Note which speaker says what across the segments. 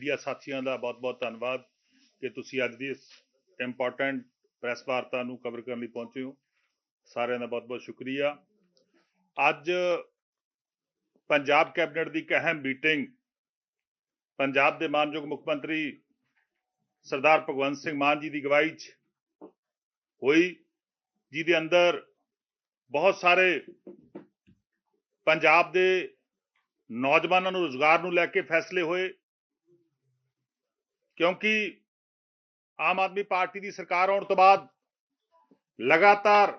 Speaker 1: Media ਸਾਥੀਆਂ ਦਾ ਬਹੁਤ-ਬਹੁਤ ਧੰਨਵਾਦ ਕਿ ਤੁਸੀਂ ਅੱਜ ਦੀ ਇਸ ਇੰਪੋਰਟੈਂਟ ਪ੍ਰੈਸ ਵਾਰਤਾ ਨੂੰ ਕਵਰ ਕਰਨ ਲਈ ਪਹੁੰਚੇ ਹੋ। ਸਾਰਿਆਂ ਦਾ ਬਹੁਤ-ਬਹੁਤ ਸ਼ੁਕਰੀਆ। ਅੱਜ ਪੰਜਾਬ ਕੈਬਨਿਟ ਦੀ ਇੱਕ ਅਹਿਮ ਮੀਟਿੰਗ ਪੰਜਾਬ ਦੇ ਮਾਨਯੋਗ ਮੁੱਖ ਮੰਤਰੀ ਸਰਦਾਰ ਭਗਵੰਤ ਸਿੰਘ ਮਾਨ ਜੀ ਦੀ ਅਗਵਾਈ 'ਚ ਹੋਈ, ਜਿਹਦੇ ਅੰਦਰ ਬਹੁਤ ਸਾਰੇ ਪੰਜਾਬ ਦੇ ਨੌਜਵਾਨਾਂ ਨੂੰ ਰੋਜ਼ਗਾਰ ਨੂੰ ਲੈ ਕੇ ਫੈਸਲੇ ਹੋਏ। ਕਿਉਂਕਿ ਆਮ ਆਦਮੀ ਪਾਰਟੀ ਦੀ ਸਰਕਾਰ ਆਉਣ ਤੋਂ ਬਾਅਦ ਲਗਾਤਾਰ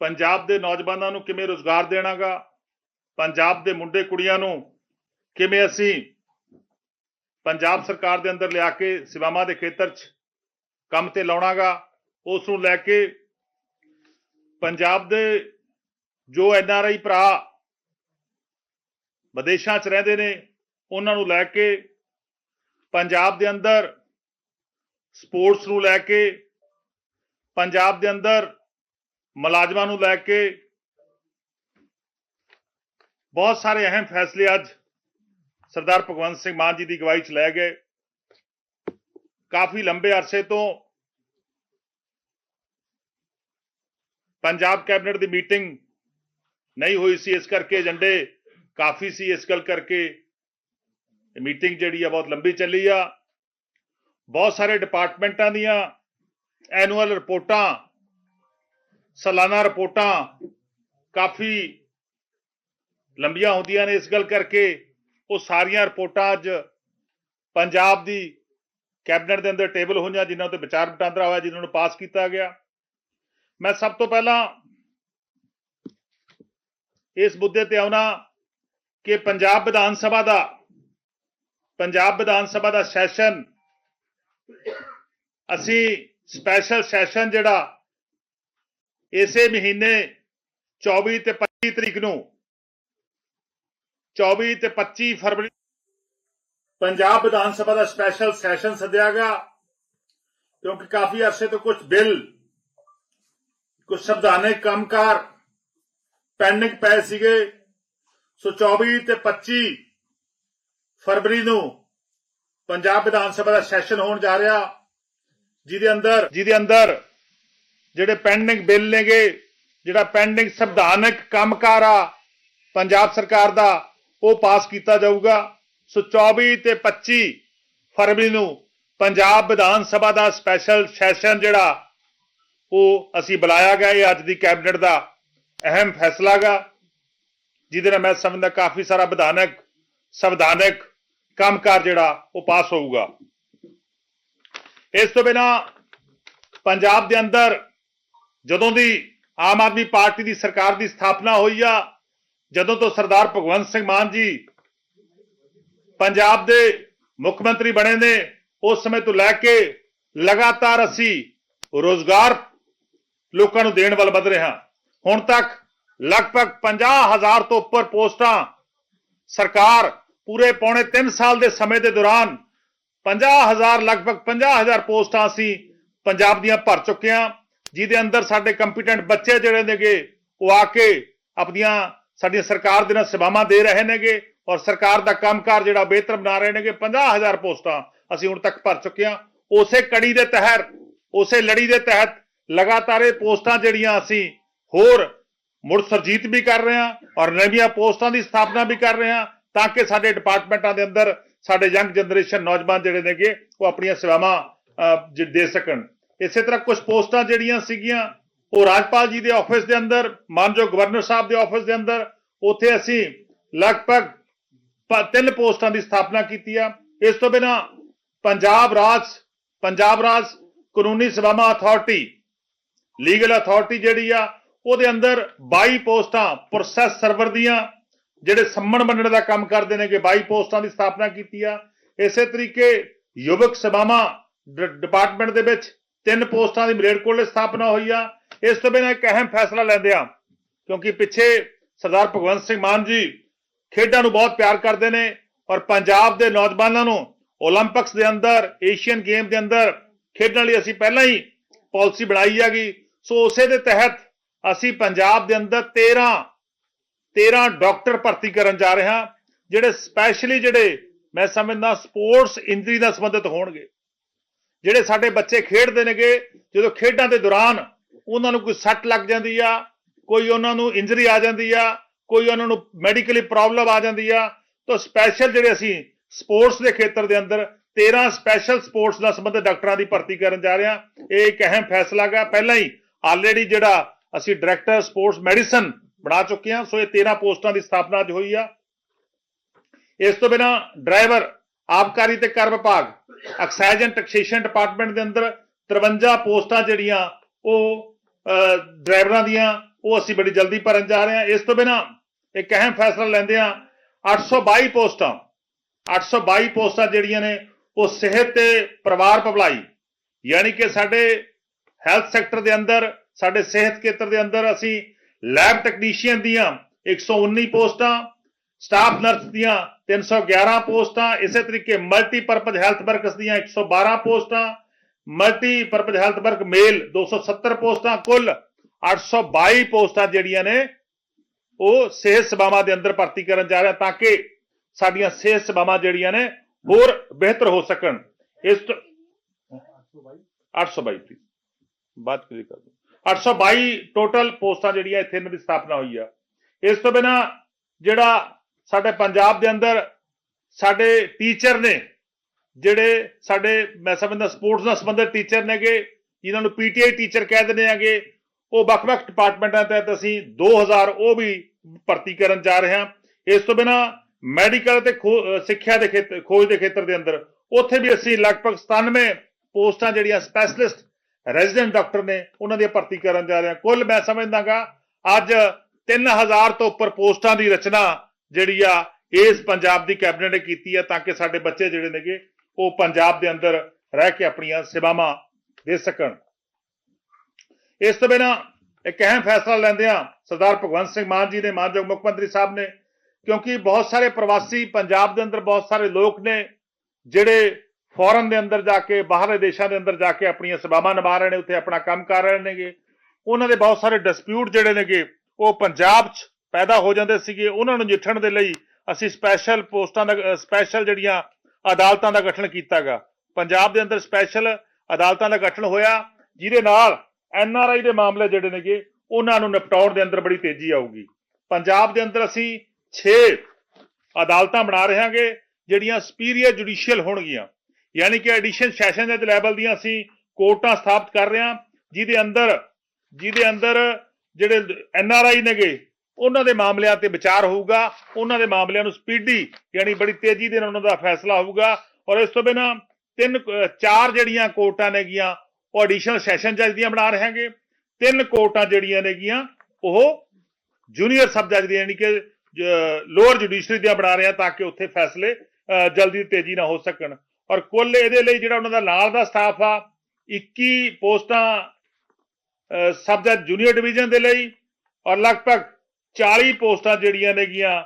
Speaker 1: ਪੰਜਾਬ ਦੇ ਨੌਜਵਾਨਾਂ ਨੂੰ ਕਿਵੇਂ ਰੋਜ਼ਗਾਰ ਦੇਣਾਗਾ ਪੰਜਾਬ ਦੇ ਮੁੰਡੇ ਕੁੜੀਆਂ ਨੂੰ ਕਿਵੇਂ ਅਸੀਂ ਪੰਜਾਬ ਸਰਕਾਰ ਦੇ ਅੰਦਰ ਲਿਆ ਕੇ ਸੇਵਾਵਾਂ ਦੇ ਖੇਤਰ 'ਚ ਕੰਮ ਤੇ ਲਾਉਣਾਗਾ ਉਸ ਨੂੰ ਲੈ ਕੇ ਪੰਜਾਬ ਦੇ ਜੋ ਐਨ ਆਰ ਆਈ ਭਰਾ ਵਿਦੇਸ਼ਾਂ 'ਚ ਰਹਿੰਦੇ ਨੇ ਉਹਨਾਂ ਨੂੰ ਲੈ ਕੇ ਪੰਜਾਬ ਦੇ ਅੰਦਰ ਸਪੋਰਟਸ ਨੂੰ ਲੈ ਕੇ, ਪੰਜਾਬ ਦੇ ਅੰਦਰ ਮੁਲਾਜ਼ਮਾਂ ਨੂੰ ਲੈ ਕੇ ਬਹੁਤ ਸਾਰੇ ਅਹਿਮ ਫੈਸਲੇ ਅੱਜ ਸਰਦਾਰ ਭਗਵੰਤ ਸਿੰਘ ਮਾਨ ਜੀ ਦੀ ਅਗਵਾਈ 'ਚ ਲਏ ਗਏ। ਕਾਫੀ ਲੰਬੇ ਅਰਸੇ ਤੋਂ ਪੰਜਾਬ ਕੈਬਨਿਟ ਦੀ ਮੀਟਿੰਗ ਨਹੀਂ ਹੋਈ ਸੀ, ਇਸ ਕਰਕੇ ਏਜੰਡੇ ਕਾਫੀ ਸੀ, ਇਸ ਗੱਲ ਕਰਕੇ ਮੀਟਿੰਗ ਜਿਹੜੀ ਆ ਬਹੁਤ ਲੰਬੀ ਚੱਲੀ ਆ। ਬਹੁਤ ਸਾਰੇ ਡਿਪਾਰਟਮੈਂਟਾਂ ਦੀਆਂ ਐਨੂਅਲ ਰਿਪੋਰਟਾਂ, ਸਾਲਾਨਾ ਰਿਪੋਰਟਾਂ ਕਾਫੀ ਲੰਬੀਆਂ ਹੁੰਦੀਆਂ ਨੇ ਇਸ ਗੱਲ ਕਰਕੇ। ਉਹ ਸਾਰੀਆਂ ਰਿਪੋਰਟਾਂ ਅੱਜ ਪੰਜਾਬ ਦੀ ਕੈਬਨਿਟ ਦੇ ਅੰਦਰ ਟੇਬਲ ਹੋਈਆਂ ਜਿਨ੍ਹਾਂ ਉੱਤੇ ਵਿਚਾਰ ਵਟਾਂਦਰਾ ਹੋਇਆ, ਜਿਨ੍ਹਾਂ ਨੂੰ ਪਾਸ ਕੀਤਾ ਗਿਆ। ਮੈਂ ਸਭ ਤੋਂ ਪਹਿਲਾਂ ਇਸ ਮੁੱਦੇ ਤੇ ਆਉਣਾ ਕਿ ਪੰਜਾਬ ਵਿਧਾਨ ਸਭਾ ਦਾ ਪੰਜਾਬ ਵਿਧਾਨ ਸਭਾ ਦਾ ਸੈਸ਼ਨ। ਅਸੀਂ ਸਪੈਸ਼ਲ ਸੈਸ਼ਨ ਜਿਹੜਾ ਇਸੇ ਮਹੀਨੇ 24 ਤੇ 25 ਤਰੀਕ ਨੂੰ 24 ਤੇ 25 ਫਰਵਰੀ ਪੰਜਾਬ ਵਿਧਾਨ ਸਭਾ ਦਾ ਸਪੈਸ਼ਲ ਸੈਸ਼ਨ ਸੱਦਿਆ ਗਿਆ, ਕਿਉਂਕਿ ਕਾਫੀ ਅਰਸੇ ਤੋਂ ਕੁਝ ਬਿੱਲ ਕੁਝ ਸੰਵਿਧਾਨਕ ਕੰਮਕਾਰ ਪੈਂਡਿੰਗ ਪਏ ਸੀਗੇ। ਸੋ 24 ਤੇ 25 ਫਰਵਰੀ ਨੂੰ ਪੰਜਾਬ ਵਿਧਾਨ ਸਭਾ ਦਾ ਸੈਸ਼ਨ ਹੋਣ ਜਾ ਰਿਹਾ। ਜਿਹਦੇ ਅੰਦਰ ਜਿਹਦੇ ਅੰਦਰ ਜਿਹੜੇ ਪੈਂਡਿੰਗ ਬਿੱਲ ਨੇਗੇ, ਜਿਹੜਾ ਪੈਂਡਿੰਗ ਸੰਵਿਧਾਨਕ ਕੰਮਕਾਰ ਆ ਪੰਜਾਬ ਸਰਕਾਰ ਦਾ, ਉਹ ਪਾਸ ਕੀਤਾ ਜਾਊਗਾ। ਸੋ 24 ਤੇ 25 ਫਰਵਰੀ ਨੂੰ ਪੰਜਾਬ ਵਿਧਾਨ ਸਭਾ ਦਾ ਸਪੈਸ਼ਲ ਸੈਸ਼ਨ ਜਿਹੜਾ, ਉਹ ਅਸੀਂ ਬੁਲਾਇਆ ਗਿਆ। ਇਹ ਅੱਜ ਦੀ ਕੈਬਨਿਟ ਦਾ ਅਹਿਮ ਫੈਸਲਾ ਗਾ, ਜਿਹਦੇ ਨਾਲ ਮੈਂ ਸਮਝਦਾ ਕਾਫੀ ਸਾਰਾ ਵਿਧਾਨਕ, ਸੰਵਿਧਾਨਕ ਕੰਮਕਾਰ ਜਿਹੜਾ ਉਹ ਪਾਸ ਹੋਊਗਾ। ਇਸ ਤੋਂ ਬਿਨਾ ਪੰਜਾਬ ਦੇ ਅੰਦਰ ਜਦੋਂ ਦੀ ਆਮ ਆਦਮੀ ਪਾਰਟੀ ਦੀ ਸਰਕਾਰ ਦੀ ਸਥਾਪਨਾ ਹੋਈ ਆ, ਜਦੋਂ ਤੋਂ ਸਰਦਾਰ ਭਗਵੰਤ ਸਿੰਘ ਮਾਨ ਜੀ ਪੰਜਾਬ ਦੇ ਮੁੱਖ ਮੰਤਰੀ ਬਣੇ ਨੇ, ਉਸ ਸਮੇਂ ਤੋਂ ਲੈ ਕੇ ਲਗਾਤਾਰ ਅਸੀਂ ਰੋਜ਼ਗਾਰ ਲੋਕਾਂ ਨੂੰ ਦੇਣ ਵੱਲ ਵਧ ਰਹੇ ਹਾਂ। ਹੁਣ ਤੱਕ ਲਗਭਗ 50000 ਤੋਂ ਉੱਪਰ ਪੋਸਟਾਂ ਸਰਕਾਰ ਪੂਰੇ ਪੌਣੇ 3 ਸਾਲ ਦੇ ਸਮੇਂ ਦੇ ਦੌਰਾਨ 50000 ਲਗਭਗ 50000 ਪੋਸਟਾਂ ਅਸੀਂ ਪੰਜਾਬ ਦੀਆਂ ਭਰ ਚੁੱਕੇ ਹਾਂ ਜਿਹਦੇ ਅੰਦਰ ਸਾਡੇ ਕੰਪੀਟੈਂਟ ਬੱਚੇ ਜਿਹੜੇ ਨੇਗੇ, ਉਹ ਆ ਕੇ ਆਪਣੀਆਂ ਸਾਡੀਆਂ ਸਰਕਾਰ ਦੇ ਨਾਲ ਸੇਵਾਵਾਂ ਦੇ ਰਹੇ ਨੇਗੇ ਔਰ ਸਰਕਾਰ ਦਾ ਕੰਮਕਾਰ ਜਿਹੜਾ ਬਿਹਤਰ ਬਣਾ ਰਹੇ ਨੇਗੇ। 50000 ਪੋਸਟਾਂ ਅਸੀਂ ਹੁਣ ਤੱਕ ਭਰ ਚੁੱਕੇ ਹਾਂ ਉਸੇ ਕੜੀ ਦੇ ਤਹਿਤ, ਉਸੇ ਲੜੀ ਦੇ ਤਹਿਤ ਲਗਾਤਾਰ ਇਹ ਪੋਸਟਾਂ ਜਿਹੜੀਆਂ ਅਸੀਂ ਹੋਰ ਮੁੜ ਸਰਜੀਤ ਵੀ ਕਰ ਰਹੇ ਹਾਂ ਔਰ ਨਵੀਆਂ ਪੋਸਟਾਂ ਦੀ ਸਥਾਪਨਾ ਵੀ ਕਰ ਰਹੇ ਹਾਂ। ਤਾਂ ਕਿ ਸਾਡੇ ਡਿਪਾਰਟਮੈਂਟਾਂ ਦੇ ਅੰਦਰ ਸਾਡੇ ਯੰਗ ਜਨਰੇਸ਼ਨ ਨੌਜਵਾਨ ਜਿਹੜੇ ਨੇਗੇ, ਉਹ ਆਪਣੀਆਂ ਸੇਵਾਵਾਂ ਜ- ਦੇ ਸਕਣ। ਇਸੇ ਤਰ੍ਹਾਂ ਕੁਝ ਪੋਸਟਾਂ ਜਿਹੜੀਆਂ ਸੀਗੀਆਂ, ਉਹ ਰਾਜਪਾਲ ਜੀ ਦੇ ਆਫਿਸ ਦੇ ਅੰਦਰ, ਮਾਨਯੋਗ ਗਵਰਨਰ ਸਾਹਿਬ ਦੇ ਆਫਿਸ ਦੇ ਅੰਦਰ, ਉੱਥੇ ਅਸੀਂ ਲਗਭਗ ਤਿੰਨ ਪੋਸਟਾਂ ਦੀ ਸਥਾਪਨਾ ਕੀਤੀ ਆ। ਇਸ ਤੋਂ ਬਿਨਾ ਪੰਜਾਬ ਰਾਜ ਪੰਜਾਬ ਰਾਜ ਕਾਨੂੰਨੀ ਸੇਵਾਵਾਂ ਅਥਾਰਟੀ, ਲੀਗਲ ਅਥਾਰਟੀ ਜਿਹੜੀ ਆ, ਉਹਦੇ ਅੰਦਰ 22 ਪੋਸਟਾਂ ਪ੍ਰੋਸੈਸ ਸਰਵਰ ਦੀਆਂ ਜਿਹੜੇ ਸੰਮਣ ਮੰਡਲ ਦਾ ਕੰਮ ਕਰਦੇ ਨੇ ਕਿ 22 ਪੋਸਟਾਂ ਦੀ ਸਥਾਪਨਾ ਕੀਤੀ ਆ, ਇਸੇ ਤਰੀਕੇ ਯੁਵਕ ਸਭਾਵਾਂ ਡਿਪਾਰਟਮੈਂਟ ਦੇ ਵਿੱਚ ਤਿੰਨ ਪੋਸਟਾਂ ਦੀ ਮਲੇਰਕੋਟਲੇ ਸਥਾਪਨਾ ਹੋਈ ਆ। ਇਸ ਤੋਂ ਬਿਨਾਂ ਇੱਕ ਅਹਿਮ ਫੈਸਲਾ ਲੈਂਦੇ ਆ, ਕਿਉਂਕਿ ਪਿੱਛੇ ਸਰਦਾਰ ਭਗਵੰਤ ਸਿੰਘ ਮਾਨ ਜੀ ਖੇਡਾਂ ਨੂੰ ਬਹੁਤ ਪਿਆਰ ਕਰਦੇ ਨੇ ਔਰ ਪੰਜਾਬ ਦੇ ਨੌਜਵਾਨਾਂ ਨੂੰ 올림픽ਸ ਦੇ ਅੰਦਰ ਏਸ਼ੀਅਨ ਗੇਮ ਦੇ ਅੰਦਰ ਖੇਡਣ ਲਈ ਅਸੀਂ ਪਹਿਲਾਂ ਹੀ ਪਾਲਿਸੀ ਬਣਾਈ ਹੈਗੀ। ਸੋ ਉਸੇ ਦੇ ਤਹਿਤ ਅਸੀਂ ਪੰਜਾਬ ਦੇ ਅੰਦਰ 13 13 ਡਾਕਟਰ ਭਰਤੀ ਕਰਨ ਜਾ ਰਿਹਾ, ਜਿਹੜੇ ਸਪੈਸ਼ਲੀ ਜਿਹੜੇ ਮੈਂ ਸਮਝਦਾ ਸਪੋਰਟਸ ਇੰਜਰੀ ਨਾਲ ਸੰਬੰਧਿਤ ਹੋਣਗੇ। ਜਿਹੜੇ ਸਾਡੇ ਬੱਚੇ ਖੇਡਦੇ ਨੇਗੇ, ਜਦੋਂ ਖੇਡਾਂ ਦੇ ਦੌਰਾਨ ਉਹਨਾਂ ਨੂੰ ਕੋਈ ਸੱਟ ਲੱਗ ਜਾਂਦੀ ਆ, ਕੋਈ ਉਹਨਾਂ ਨੂੰ ਇੰਜਰੀ ਆ ਜਾਂਦੀ ਆ, ਕੋਈ ਉਹਨਾਂ ਨੂੰ ਮੈਡੀਕਲੀ ਪ੍ਰੋਬਲਮ ਆ ਜਾਂਦੀ ਆ, ਤਾਂ ਸਪੈਸ਼ਲ ਜਿਹੜੇ ਅਸੀਂ ਸਪੋਰਟਸ ਦੇ ਖੇਤਰ ਦੇ ਅੰਦਰ 13 ਸਪੈਸ਼ਲ ਸਪੋਰਟਸ ਨਾਲ ਸੰਬੰਧਿਤ ਡਾਕਟਰਾਂ ਦੀ ਭਰਤੀ ਕਰਨ ਜਾ ਰਹੇ ਹਾਂ। ਇਹ ਇੱਕ ਅਹਿਮ ਫੈਸਲਾ ਗਾ ਪਹਿਲਾਂ ਹੀ ਆਲਰੇਡੀ ਜਿਹੜਾ ਅਸੀਂ ਡਾਇਰੈਕਟਰ ਸਪੋਰਟਸ ਮੈਡੀਸਨ ਬਣਾ ਚੁੱਕੇ ਹਾਂ। ਸੋ ਇਹ 13 ਪੋਸਟਾਂ ਦੀ ਸਥਾਪਨਾ ਅੱਜ ਹੋਈ ਆ। ਇਸ ਤੋਂ ਬਿਨਾ ਡਰਾਈਵਰ, ਆਬਕਾਰੀ ਤੇ ਕਰ ਵਿਭਾਗ ਐਕਸਾਈਜ਼ ਐਂਡ ਟੈਕਸੇਸ਼ਨ ਡਿਪਾਰਟਮੈਂਟ ਦੇ ਅੰਦਰ 53 ਪੋਸਟਾਂ ਜਿਹੜੀਆਂ ਉਹ ਡਰਾਈਵਰਾਂ ਦੀਆਂ, ਉਹ ਅਸੀਂ ਬੜੀ ਜਲਦੀ ਭਰਨ ਜਾ ਰਹੇ ਹਾਂ। ਇਸ ਤੋਂ ਬਿਨਾ ਇੱਕ ਅਹਿਮ ਫੈਸਲਾ ਲੈਂਦੇ ਹਾਂ। 822 ਪੋਸਟਾਂ 822 ਪੋਸਟਾਂ ਜਿਹੜੀਆਂ ਨੇ, ਉਹ ਸਿਹਤ ਤੇ ਪਰਿਵਾਰ ਭਲਾਈ, ਯਾਨੀ ਕਿ ਸਾਡੇ ਹੈਲਥ ਸੈਕਟਰ ਦੇ ਅੰਦਰ, ਸਾਡੇ ਸਿਹਤ ਖੇਤਰ ਦੇ ਅੰਦਰ ਅਸੀਂ ਲੈਬ ਟੈਕਨੀਸ਼ੀਅਨ ਦੀਆਂ 119 ਪੋਸਟਾਂ, ਸਟਾਫ ਨਰਸ ਦੀਆਂ 311 ਪੋਸਟਾਂ, ਇਸੇ ਤਰੀਕੇ ਮਲਟੀ ਮਲਟੀਪਰਪਜ਼ ਹੈਲਥ ਵਰਕਸ ਦੀਆਂ 112 ਪੋਸਟਾਂ, ਮਲਟੀਪਰਪਜ਼ ਹੈਲਥ ਵਰਕ ਮੇਲ 270 ਪੋਸਟਾਂ, ਕੁੱਲ 822 ਪੋਸਟਾਂ ਜਿਹੜੀਆਂ ਨੇ, ਉਹ ਸਿਹਤ ਸੇਵਾਵਾਂ ਦੇ ਅੰਦਰ ਭਰਤੀ ਕਰਨ ਜਾ ਰਿਹਾ ਤਾਂ ਕਿ ਸਾਡੀਆਂ ਸਿਹਤ ਸੇਵਾਵਾਂ ਜਿਹੜੀਆਂ ਨੇ ਹੋਰ ਬਿਹਤਰ ਹੋ ਸਕਣ। ਇਸ ਤੋਂ 822 ਪਲੀਜ਼ ਬਾਤ ਕਲੀਅਰ ਕਰ 822 ਟੋਟਲ ਪੋਸਟਾਂ ਜਿਹੜੀਆਂ ਇੱਥੇ ਇਹਨਾਂ ਦੀ ਸਥਾਪਨਾ ਹੋਈ ਆ। ਇਸ ਤੋਂ ਬਿਨਾ ਜਿਹੜਾ ਸਾਡੇ ਪੰਜਾਬ ਦੇ ਅੰਦਰ ਸਾਡੇ ਟੀਚਰ ਨੇ, ਜਿਹੜੇ ਸਾਡੇ ਮੈਂ ਸਮਝਦਾ ਸਪੋਰਟਸ ਨਾਲ ਸੰਬੰਧਿਤ ਟੀਚਰ ਨੇਗੇ, ਜਿਨ੍ਹਾਂ ਨੂੰ ਪੀਟੀਆਈ ਟੀਚਰ ਕਹਿ ਦਿੰਦੇ ਆਗੇ, ਉਹ ਵੱਖ-ਵੱਖ ਡਿਪਾਰਟਮੈਂਟਾਂ ਤਹਿਤ ਅਸੀਂ 2000 ਉਹ ਵੀ ਭਰਤੀ ਕਰਨ ਜਾ ਰਹੇ ਹਾਂ। ਇਸ ਤੋਂ ਬਿਨਾ ਮੈਡੀਕਲ ਤੇ ਖੋ- ਸਿੱਖਿਆ ਦੇ ਖੇਤਰ ਖੋਜ ਦੇ ਖੇਤਰ ਦੇ ਅੰਦਰ, ਉੱਥੇ ਵੀ ਅਸੀਂ ਲਗਭਗ 97 ਪੋਸਟਾਂ ਜਿਹੜੀਆਂ ਸਪੈਸ਼ਲਿਸਟ ਰੈਜ਼ੀਡੈਂਟ ਡਾਕਟਰ ਨੇ ਉਹਨਾਂ ਦੀ ਭਰਤੀ ਕਰਨ ਜਾ ਰਹੇ। ਕੁੱਲ ਮੈਂ ਸਮਝਦਾਗਾ, ਅੱਜ 3000 ਤੋਂ ਉੱਪਰ ਪੋਸਟਾਂ ਦੀ ਰਚਨਾ ਜਿਹੜੀ ਆ, ਇਸ ਪੰਜਾਬ ਦੀ ਕੈਬਨਿਟ ਨੇ ਕੀਤੀ ਹੈ ਤਾਂ ਕਿ ਸਾਡੇ ਬੱਚੇ ਜਿਹੜੇ ਨੇਗੇ, ਉਹ ਪੰਜਾਬ ਦੇ ਅੰਦਰ ਰਹਿ ਕੇ ਆਪਣੀਆਂ ਸੇਵਾਵਾਂ ਦੇ ਸਕਣ। ਇਸ ਤੋਂ ਬਿਨਾ ਇੱਕ ਅਹਿਮ ਫੈਸਲਾ ਲੈਂਦੇ ਆ ਸਰਦਾਰ ਭਗਵੰਤ ਸਿੰਘ ਮਾਨ ਜੀ ਨੇ, ਮਾਨਯੋਗ ਮੁੱਖ ਮੰਤਰੀ ਸਾਹਿਬ ਨੇ, ਕਿਉਂਕਿ ਬਹੁਤ ਸਾਰੇ ਪ੍ਰਵਾਸੀ ਪੰਜਾਬ ਦੇ ਅੰਦਰ ਬਹੁਤ ਸਾਰੇ ਲੋਕ ਨੇ, ਜਿਹੜੇ ਫੋਰਨ ਦੇ ਅੰਦਰ ਜਾ ਕੇ, ਬਾਹਰਲੇ ਦੇਸ਼ਾਂ ਦੇ ਅੰਦਰ ਜਾ ਕੇ ਆਪਣੀਆਂ ਸੇਵਾਵਾਂ ਨਿਭਾ ਰਹੇ ਨੇ, ਉੱਥੇ ਆਪਣਾ ਕੰਮ ਕਰ ਰਹੇ ਨੇਗੇ। ਉਹਨਾਂ ਦੇ ਬਹੁਤ ਸਾਰੇ ਡਿਸਪਿਊਟ ਜਿਹੜੇ ਨੇਗੇ, ਉਹ ਪੰਜਾਬ 'ਚ ਪੈਦਾ ਹੋ ਜਾਂਦੇ ਸੀਗੇ। ਉਹਨਾਂ ਨੂੰ ਨਜਿੱਠਣ ਦੇ ਲਈ ਅਸੀਂ ਸਪੈਸ਼ਲ ਪੋਸਟਾਂ ਦਾ ਸਪੈਸ਼ਲ ਜਿਹੜੀਆਂ ਅਦਾਲਤਾਂ ਦਾ ਗਠਨ ਕੀਤਾਗਾ। ਪੰਜਾਬ ਦੇ ਅੰਦਰ ਸਪੈਸ਼ਲ ਅਦਾਲਤਾਂ ਦਾ ਗਠਨ ਹੋਇਆ, ਜਿਹਦੇ ਨਾਲ ਐਨ ਆਰ ਆਈ ਦੇ ਮਾਮਲੇ ਜਿਹੜੇ ਨੇਗੇ, ਉਹਨਾਂ ਨੂੰ ਨਿਪਟਾਉਣ ਦੇ ਅੰਦਰ ਬੜੀ ਤੇਜ਼ੀ ਆਊਗੀ। ਪੰਜਾਬ ਦੇ ਅੰਦਰ ਅਸੀਂ 6 ਅਦਾਲਤਾਂ ਬਣਾ ਰਹੇ ਹਾਂਗੇ ਜਿਹੜੀਆਂ ਸੁਪੀਰੀਅਰ ਜੁਡੀਸ਼ੀਅਲ ਹੋਣਗੀਆਂ। ਯਾਨੀ ਕਿ ਐਡੀਸ਼ਨ ਸੈਸ਼ਨ ਜੱਜ ਲੈਵਲ ਦੀਆਂ ਅਸੀਂ ਕੋਰਟਾਂ ਸਥਾਪਿਤ ਕਰ ਰਹੇ ਹਾਂ, ਜਿਹਦੇ ਅੰਦਰ ਜਿਹਦੇ ਅੰਦਰ ਜਿਹੜੇ ਐਨ ਆਰ ਆਈ ਨੇਗੇ, ਉਹਨਾਂ ਦੇ ਮਾਮਲਿਆਂ ਤੇ ਵਿਚਾਰ ਹੋਊਗਾ, ਉਹਨਾਂ ਦੇ ਮਾਮਲਿਆਂ ਨੂੰ ਸਪੀਡੀ ਯਾਨੀ ਬੜੀ ਤੇਜ਼ੀ ਦੇ ਨਾਲ ਉਹਨਾਂ ਦਾ ਫੈਸਲਾ ਹੋਊਗਾ, ਔਰ ਇਸ ਤੋਂ ਬਿਨਾ ਤਿੰਨ ਚਾਰ ਜਿਹੜੀਆਂ ਕੋਰਟਾਂ ਨੇਗੀਆਂ, ਉਹ ਐਡੀਸ਼ਨਲ ਸੈਸ਼ਨ ਜੱਜ ਦੀਆਂ ਬਣਾ ਰਹੇ ਹਾਂਗੇ। ਤਿੰਨ ਕੋਰਟਾਂ ਜਿਹੜੀਆਂ ਨੇਗੀਆਂ, ਉਹ ਜੂਨੀਅਰ ਸਬ ਜੱਜ ਦੀਆਂ, ਯਾਨੀ ਕਿ ਲੋਅਰ ਜੁਡੀਸ਼ਰੀ ਦੀਆਂ ਬਣਾ ਰਹੇ ਹਾਂ, ਤਾਂ ਕਿ ਉੱਥੇ ਫੈਸਲੇ ਜਲਦੀ ਤੇਜ਼ੀ ਨਾਲ ਹੋ ਸਕਣ। ਔਰ ਕੁੱਲ ਇਹਦੇ ਲਈ ਜਿਹੜਾ ਉਹਨਾਂ ਦਾ ਨਾਲ ਦਾ ਸਟਾਫ ਆ 21 ਪੋਸਟਾਂ ਸਬ ਜੱਜ ਜੂਨੀਅਰ ਡਿਵੀਜ਼ਨ ਦੇ ਲਈ ਔਰ ਲਗਭਗ 40 ਪੋਸਟਾਂ ਜਿਹੜੀਆਂ ਨੇਗੀਆਂ,